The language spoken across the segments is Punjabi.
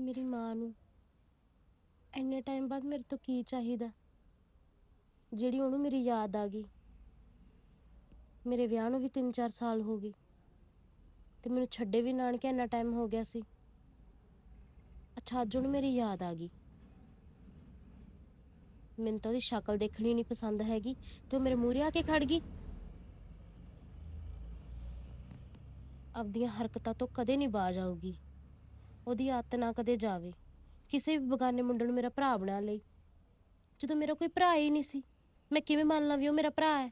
ਮੇਰੀ ਮਾਂ ਨੂੰ। ਇੰਨੇ ਟਾਈਮ ਬਾਅਦ ਮੇਰੇ ਤੋਂ ਕੀ ਚਾਹੀਦਾ? ਜਿਹੜੀ ਉਹਨੂੰ ਮੇਰੀ ਯਾਦ ਆ ਗਈ। ਮੇਰੇ ਵਿਆਹ ਨੂੰ ਵੀ 3-4 ਸਾਲ ਹੋ ਗਏ। ਤੇ ਮੈਨੂੰ ਛੱਡੇ ਵੀ ਨਾਨਕੇ ਇੰਨਾ ਟਾਈਮ ਹੋ ਗਿਆ ਸੀ। ਅੱਛਾ, ਅੱਜ ਉਹਨੂੰ ਮੇਰੀ ਯਾਦ ਆ ਗਈ। ਮੈਨੂੰ ਤਾਂ ਉਹਦੀ ਸ਼ਕਲ ਦੇਖਣੀ ਨਹੀਂ ਪਸੰਦ ਹੈਗੀ ਤੇ ਉਹ ਮੇਰੇ ਮੂਹਰੇ ਆ ਕੇ ਖੜ ਗਈ। ਆਪਦੀਆਂ ਹਰਕਤਾਂ ਤੋਂ ਕਦੇ ਨਹੀਂ ਬਾਜ ਆਊਗੀ। ਉਹਦੀ ਆਦਤ ਨਾ ਕਦੇ ਜਾਵੇ। ਕਿਸੇ ਵੀ ਬਗਾਨੇ ਮੁੰਡੇ ਨੂੰ ਮੇਰਾ ਭਰਾ ਬਣਾ ਲਈ। ਜਦੋਂ ਮੇਰਾ ਕੋਈ ਭਰਾ ਹੀ ਨਹੀਂ ਸੀ, ਮੈਂ ਕਿਵੇਂ ਮੰਨ ਲਾਂ ਵੀ ਉਹ ਮੇਰਾ ਭਰਾ ਹੈ?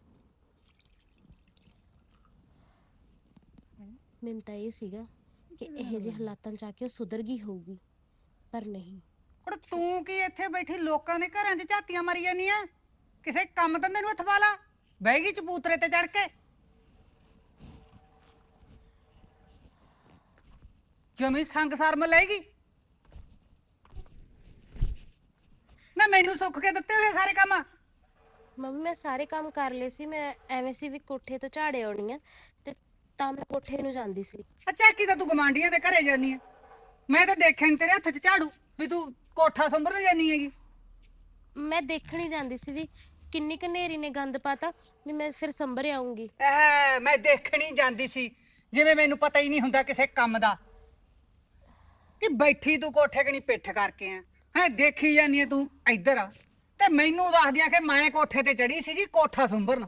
ਮੈਨੂੰ ਤਾਂ ਇਹ ਸੀਗਾ ਕਿ ਇਹੋ ਜਿਹੇ ਹਾਲਾਤਾਂ 'ਚ ਆ ਕੇ ਉਹ ਸੁਧਰ ਗਈ ਹੋਊਗੀ, ਪਰ ਨਹੀਂ। ਹੁਣ ਤੂੰ ਕੀ ਇੱਥੇ ਬੈਠੀ ਲੋਕਾਂ ਦੇ ਘਰਾਂ 'ਚ ਝਾਤੀਆਂ ਮਾਰੀ ਜਾਂਦੀ ਆ? ਕਿਸੇ ਕੰਮ ਧੰਦੇ ਨੂੰ ਹੱਥ ਪਾ ਲਾ। ਬਹਿ ਗਈ ਚਬੂਤਰੇ ਤੇ ਚੜ ਕੇ। ਜਮੀ ਸੰਗ ਸਰਮ ਲੈਗੀ ਨਾ ਮੈਨੂੰ ਸੁੱਖ ਕੇ ਦਿੱਤੇ ਹੋਏ ਸਾਰੇ ਕੰਮ। ਮੰਮੀ ਮੈਂ ਸਾਰੇ ਕੰਮ ਕਰ ਲਏ ਸੀ ਮੈਂ ਐਵੇਂ ਸੀ ਵੀ ਕੋਠੇ ਤੋਂ ਝਾੜੇ ਆਉਣੀ ਆ ਤੇ ਤਾਂ ਮੈਂ ਕੋਠੇ ਨੂੰ ਜਾਂਦੀ ਸੀ। ਅੱਛਾ ਕੀ ਤਾਂ ਤੂੰ ਗਮਾਂਡੀਆਂ ਦੇ ਘਰੇ ਜਾਨੀ ਆ। ਮੈਂ ਤਾਂ ਦੇਖਿਆ ਨੀ ਤੇਰੇ ਹੱਥ 'ਚ ਝਾੜੂ ਵੀ ਤੂੰ ਕੋਠਾ ਸੰਭਰ ਜਾਨੀ ਹੈਗੀ। ਮੈਂ ਦੇਖਣ ਜਾਂਦੀ ਸੀ ਵੀ ਕਿੰਨੀ ਕਨੇਰੀ ਨੇ ਗੰਦ ਪਾਤਾ ਵੀ ਮੈਂ ਫਿਰ ਸੰਭਰ ਆਉਂਗੀ ਐ ਮੈਂ ਦੇਖਣੀ ਜਾਂਦੀ ਸੀ। ਜਿਵੇਂ ਮੈਨੂੰ ਪਤਾ ਹੀ ਨਹੀਂ ਹੁੰਦਾ ਕਿਸੇ ਕੰਮ ਦਾ। ਕਿ ਬੈਠੀ ਤੂੰ ਕੋਠੇ ਕਣੀ ਪਿੱਠ ਕਰਕੇ ਆ ਹੈ ਦੇਖੀ ਜਾਨੀ ਐ ਤੂੰ? ਇੱਧਰ ਤੇ ਮੈਨੂੰ ਦੱਸਦੀਆਂ ਕਿ ਮੈਂ ਕੋਠੇ ਤੇ ਚੜੀ ਸੀ ਜੀ ਕੋਠਾ ਸੰਭਰਨ।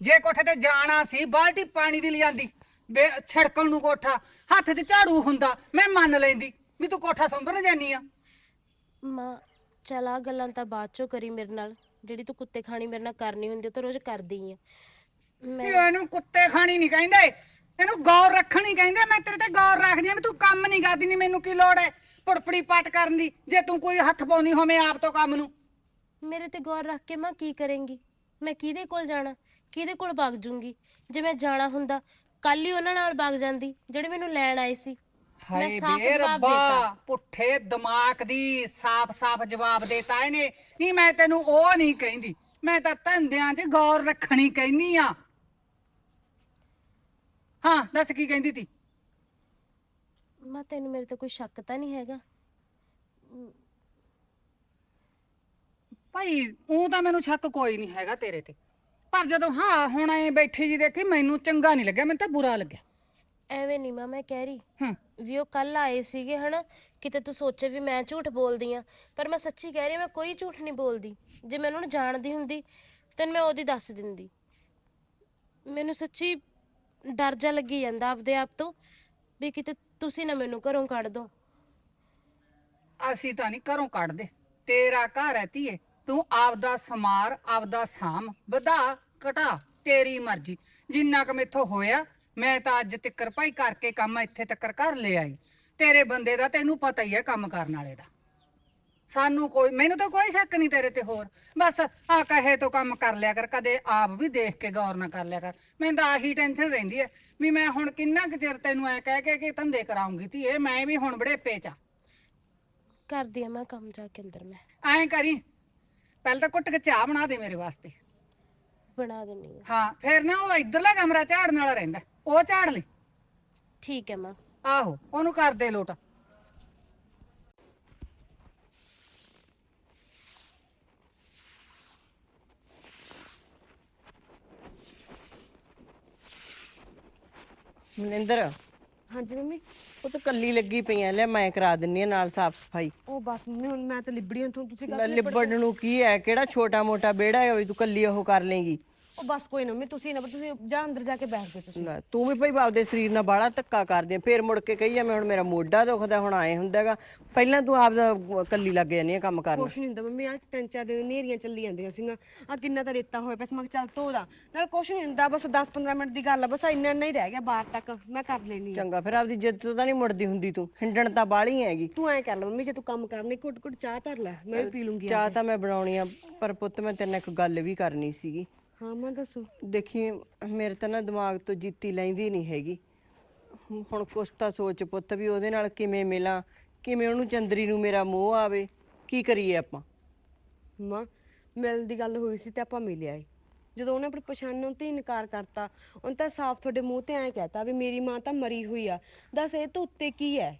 ਜੇ ਕੋਠੇ ਤੇ ਜਾਣਾ ਸੀ ਬਾਲਟੀ ਪਾਣੀ ਦੀ ਲਿਆਂਦੀ। ਬੇ ਛੜਕਣ ਨੂੰ ਕੋਠਾ ਹੱਥ 'ਚ ਝਾੜੂ ਹੁੰਦਾ ਮੈਂ ਮੰਨ ਲੈਂਦੀ ਵੀ ਤੂੰ ਕੋਠਾ ਸੰਭਰਨ ਜਾਨੀ ਆ। ਮਾਂ ਚਲ ਆ ਗੱਲਾਂ ਤਾਂ ਬਾਅਦ ਚੋਂ ਕਰੀ ਮੇਰੇ ਨਾਲ। ਜਿਹੜੀ ਤੂੰ ਕੁੱਤੇ ਖਾਣੀ ਮੇਰੇ ਨਾਲ ਕਰਨੀ ਹੁੰਦੀ ਉਹ ਤਾਂ ਰੋਜ਼ ਕਰਦੀ ਆ। ਮੈਂ ਇਹਨੂੰ ਕੁੱਤੇ ਖਾਣੀ ਨਹੀਂ ਕਹਿੰਦੇ। ਇਹਨੂੰ ਗੌਰ ਰੱਖਣੀ ਕਹਿੰਦੇ ਮੈਂ ਤੇਰੇ ਤੇ ਗੌਰ ਰੱਖਦੀ ਆਂ ਵੀ ਤੂੰ ਕੰਮ ਨਹੀਂ ਕਰਦੀ ਨਹੀਂ ਮੈਨੂੰ ਕੀ ਲੋੜ ਹੈ ਪੁੜਪੜੀ ਪਟ ਕਰਨ ਦੀ ਜੇ ਤੂੰ ਕੋਈ ਹੱਥ ਪਾਉਂਦੀ ਹੋਵੇਂ ਆਪ ਤੋਂ ਕੰਮ ਨੂੰ। ਮੇਰੇ ਤੇ ਗੌਰ ਰੱਖ ਕੇ ਮਾਂ ਕੀ ਕਰੇਂਗੀ? ਮੈਂ ਕਿਹਦੇ ਕੋਲ ਜਾਣਾ? ਕਿਹਦੇ ਕੋਲ ਵਗ ਜੂੰਗੀ? ਜੇ ਮੈਂ ਜਾਣਾ ਹੁੰਦਾ ਕੱਲ ਹੀ ਉਹਨਾਂ ਨਾਲ ਵਗ ਜਾਂਦੀ ਜਿਹੜੇ ਮੈਨੂੰ ਲੈਣ ਆਏ ਸੀ। ਹਾਏ ਸਾਫ਼ ਬੇ ਜਵਾਬ ਰੱਬਾ ਦੇਤਾ। ਪੁੱਠੇ ਦਿਮਾਗ ਦੀ ਸਾਫ਼-ਸਾਫ਼ ਜਵਾਬ ਦੇਤਾ ਇਹਨੇ। ਨਹੀਂ ਮੈਂ ਤੈਨੂੰ ਉਹ ਨਹੀਂ ਕਹਿੰਦੀ। ਮੈਂ ਤਾਂ ਧੰਦਿਆਂ 'ਚ ਗੌਰ ਰੱਖਣੀ ਕਹਿੰਨੀ ਆ। ਹਾਂ ਦੱਸ ਕੀ ਕਹਿੰਦੀ ਤੀ? ਮਾਂ ਤੈਨੂੰ ਮੇਰੇ ਤੇ ਕੋਈ ਸ਼ੱਕ ਤਾਂ ਨਹੀਂ ਹੈਗਾ? ਭਾਈ ਉਹ ਤਾਂ ਮੈਨੂੰ ਸ਼ੱਕ ਕੋਈ ਨਹੀਂ ਹੈਗਾ ਤੇਰੇ ਤੇ। ਪਰ ਜਦੋਂ ਹਾਂ ਹੁਣ ਐ ਬੈਠੀ ਜੀ ਦੇਖੀ ਮੈਨੂੰ ਚੰਗਾ ਨਹੀਂ ਲੱਗਿਆ ਮੈਨੂੰ ਤਾਂ ਬੁਰਾ ਲੱਗਿਆ। ਐਵੇਂ ਨਹੀਂ ਮਾਂ ਮੈਂ ਕਹਿ ਰਹੀ। ਹੂੰ। ਵੀ ਉਹ ਕੱਲ ਆਏ ਸੀਗੇ ਹਨਾ? ਕਿਤੇ ਤੂੰ ਸੋਚੇ ਵੀ ਮੈਂ ਝੂਠ ਬੋਲਦੀ ਆ। ਪਰ ਮੈਂ ਸੱਚੀ ਕਹਿ ਰਹੀ ਹਾਂ, ਮੈਂ ਕੋਈ ਝੂਠ ਨਹੀਂ ਬੋਲਦੀ। ਜੇ ਮੈਂ ਉਹਨਾਂ ਨੂੰ ਜਾਣਦੀ ਹੁੰਦੀ ਤੈਨੂੰ ਮੈਂ ਉਹਦੀ ਦੱਸ ਦਿੰਦੀ। ਮੈਨੂੰ ਸੱਚੀ ਡਰ ਜਾ ਲੱਗੀ ਜਾਂਦਾ ਆਪਦੇ ਆਪ ਤੋਂ, ਵੀ ਕਿਤੇ ਤੁਸੀਂ ਨਾ ਮੈਨੂੰ ਘਰੋਂ ਕੱਢ ਦੋ। ਅਸੀਂ ਤਾਂ ਨਹੀਂ ਘਰੋਂ ਕੱਢਦੇ। ਤੇਰਾ ਘਰ ਹੈ ਧੀਏ, ਤੂੰ ਆਪਦਾ ਸਮਾਰ, ਆਪਦਾ ਸਾਮ ਵਧਾ, ਘਟਾ, ਤੇਰੀ ਮਰਜ਼ੀ। ਜਿੰਨਾ ਕੁ ਮੈਥੋਂ ਹੋਇਆ, ਮੈਂ ਤਾਂ ਅੱਜ ਤਿੱਕਰ ਭਾਈ ਕਰਕੇ ਕੰਮ ਇੱਥੇ ਤੱਕਰ ਕਰ ਲਿਆ ਈ ਤੇਰੇ ਬੰਦੇ ਦਾ ਤੈਨੂੰ ਪਤਾ ਹੀ ਹੈ ਕੰਮ ਕਰਨ ਵਾਲੇ ਦਾ। ਸਾਨੂੰ ਕੋਈ ਮੈਨੂੰ ਤਾਂ ਕੋਈ ਸ਼ੱਕ ਨਹੀਂ ਤੇਰੇ ਤੇ ਹੋਰ। ਬਸ ਆ ਕਹੇ ਤੋਂ ਕੰਮ ਕਰ ਲਿਆ ਕਰ ਕਦੇ ਆਪ ਵੀ ਦੇਖ ਕੇ ਗੌਰ ਨਾ ਕਰ ਲਿਆ ਕਰ। ਮੈਨੂੰ ਤਾਂ ਆਹੀ ਟੈਨਸ਼ਨ ਰਹਿੰਦੀ ਹੈ ਵੀ ਮੈਂ ਹੁਣ ਕਿੰਨਾ ਕੁ ਚਿਰ ਤੈਨੂੰ ਐ ਕਹਿ ਕੇ ਕਿ ਧੰਦੇ ਕਰਾਉਂਗੀ ਧੀਏ ਮੈਂ ਵੀ ਹੁਣ ਬੜੇਪੇ ਚ ਆ। ਕਰਦੀ ਆ ਮੈਂ ਕੰਮ ਜਾ ਕੇ ਅੰਦਰ ਮੈਂ। ਐਂ ਕਰੀ ਪਹਿਲਾਂ ਤਾਂ ਕੁੱਟ ਕੇ ਚਾਹ ਬਣਾ ਦੇ ਮੇਰੇ ਵਾਸਤੇ। ਬਣਾ ਦਿੰਨੀ ਆ। ਹਾਂ ਫਿਰ ਨਾ ਉਹ ਇਧਰਲਾ ਕਮਰਾ ਝਾੜਨ ਵਾਲਾ ਰਹਿੰਦਾ ਉਹ ਝਾੜ ਲਈ ਠੀਕ ਹੈ ਮਾਂ। ਆਹੋ ਉਹਨੂੰ ਕਰ ਦੇ ਲੋਟ। ਮਨਿੰਦਰ। ਹਾਂਜੀ ਮੰਮੀ। ਉਹ ਤਾਂ ਕੱਲੀ ਲੱਗੀ ਪਈ ਆ ਲੈ ਮੈਂ ਕਰਾ ਦਿੰਨੀ ਆ ਨਾਲ ਸਾਫ਼ ਸਫ਼ਾਈ। ਉਹ ਬਸ ਮੰਮੀ ਹੁਣ ਮੈਂ ਤਾਂ ਲਿਬੜੀ ਹਾਂ ਤੁਹਾਨੂੰ ਤੁਸੀਂ ਗੱਲ ਲਿਬੜਨ ਨੂੰ ਕੀ ਹੈ? ਕਿਹੜਾ ਛੋਟਾ ਮੋਟਾ ਵਿਹੜਾ ਹੈ ਉਹ ਤੂੰ ਕੱਲੀ ਉਹ ਕਰ ਲੇਗੀ ਉਹ ਬਸ ਕੋਈ ਨਾ ਮੰਮੀ ਤੁਸੀਂ ਨਾ ਤੁਸੀਂ ਜਾ ਅੰਦਰ ਜਾ ਕੇ ਬੈਠ ਜਾਓ ਤੁਸੀਂ। ਲੈ, ਤੂੰ ਵੀ ਭਈ ਆਪਦੇ ਸਰੀਰ ਨਾਲ ਬਾਹਲਾ ਧੱਕਾ ਕਰਦੀ ਆ। ਫੇਰ ਮੁੜ ਕੇ ਕਹੀ ਜਾ ਮੈਂ ਹੁਣ ਮੇਰਾ ਮੋਢਾ ਦੁਖਦਾ ਹੁਣ ਆਏ ਹੁੰਦਾਗਾ ਪਹਿਲਾਂ ਤੂੰ ਆਪਦਾ ਕੱਲੀ ਲੱਗ ਜਾਂਦੀ ਆ ਕੰਮ ਕਰਨ। ਕੁਛ ਨਹੀਂ ਹੁੰਦਾ ਮੰਮੀ ਆ ਤਿੰਨ ਚਾਰ ਦਿਨ ਨੇਰੀਆਂ ਚੱਲੀ ਜਾਂਦੀਆਂ ਸੀਗੀਆਂ। ਆ ਕਿੰਨਾ ਤਾਂ ਰੇਤਾ ਹੋਇਆ ਪਿਆ ਸੀ ਮੈਂ ਕਿਹਾ ਚੱਲ ਧੋ ਦਾ ਨਾਲ ਕੁਛ ਨਹੀਂ ਹੁੰਦਾ ਬਸ 10 15 ਮਿੰਟ ਦੀ ਗੱਲ ਆ ਬਸ ਇੰਨਾ ਇੰਨਾ ਹੀ ਰਹਿ ਗਿਆ ਬਾਹਰ ਤੱਕ। ਮੈਂ ਕਰ ਲੈਣੀ ਆ। ਚੰਗਾ ਫਿਰ ਆਪਦੀ ਜਿੱਦ ਤੋਂ ਤਾਂ ਨਹੀਂ ਮੁੜਦੀ ਹੁੰਦੀ ਤੂੰ। ਹਿੰਡਣ ਤਾਂ ਬਾਹਲੀ ਹੈਗੀ। ਤੂੰ ਐ ਕਰ ਲੈ ਮੰਮੀ ਜੇ ਤੂੰ ਕੰਮ ਕਰਨੀ ਘੁੱਟ ਘੁੱਟ ਚਾਹ ਧਰ ਲੈ ਮੈਂ ਵੀ ਪੀ ਲੂੰਗੀ ਚਾਹ ਤਾਂ ਮੈਂ ਬਣਾਉਣੀ ਆ ਪਰ ਪੁੱਤ ਮੈਂ ਤੇਰੇ ਨਾਲ ਇੱਕ ਗੱਲ ਵੀ ਕਰਨੀ ਸੀਗੀ। ਹਾਂ ਮੈਂ ਦੱਸੋ। ਦੇਖੀ ਮੇਰੇ ਤਾਂ ਨਾ ਦਿਮਾਗ ਤੋਂ ਜੀਤੀ ਲੈਂਦੀ ਨਹੀਂ ਹੈਗੀ। ਹੁਣ ਕੁਛ ਤਾਂ ਸੋਚ ਪੁੱਤ ਵੀ ਉਹਦੇ ਨਾਲ ਕਿਵੇਂ ਮਿਲਾਂ ਕਿਵੇਂ ਉਹਨੂੰ ਚੰਦਰੀ ਨੂੰ ਮੇਰਾ ਮੋਹ ਆਵੇ ਕੀ ਕਰੀਏ ਆਪਾਂ? ਮਾਂ ਮਿਲਣ ਦੀ ਗੱਲ ਹੋਈ ਸੀ ਤੇ ਆਪਾਂ ਮਿਲਿਆ ਏ ਜਦੋਂ ਉਹਨੇ ਆਪਣੀ ਪਛਾਣਨ ਤੋਂ ਹੀ ਇਨਕਾਰ ਕਰਤਾ ਉਹਨੇ ਤਾਂ ਸਾਫ਼ ਤੁਹਾਡੇ ਮੂੰਹ ਤੇ ਐਂ ਕਹਿਤਾ ਵੀ ਮੇਰੀ ਮਾਂ ਤਾਂ ਮਰੀ ਹੋਈ ਆ। ਦੱਸ ਇਹ ਤੋਂ ਉੱਤੇ ਕੀ ਹੈ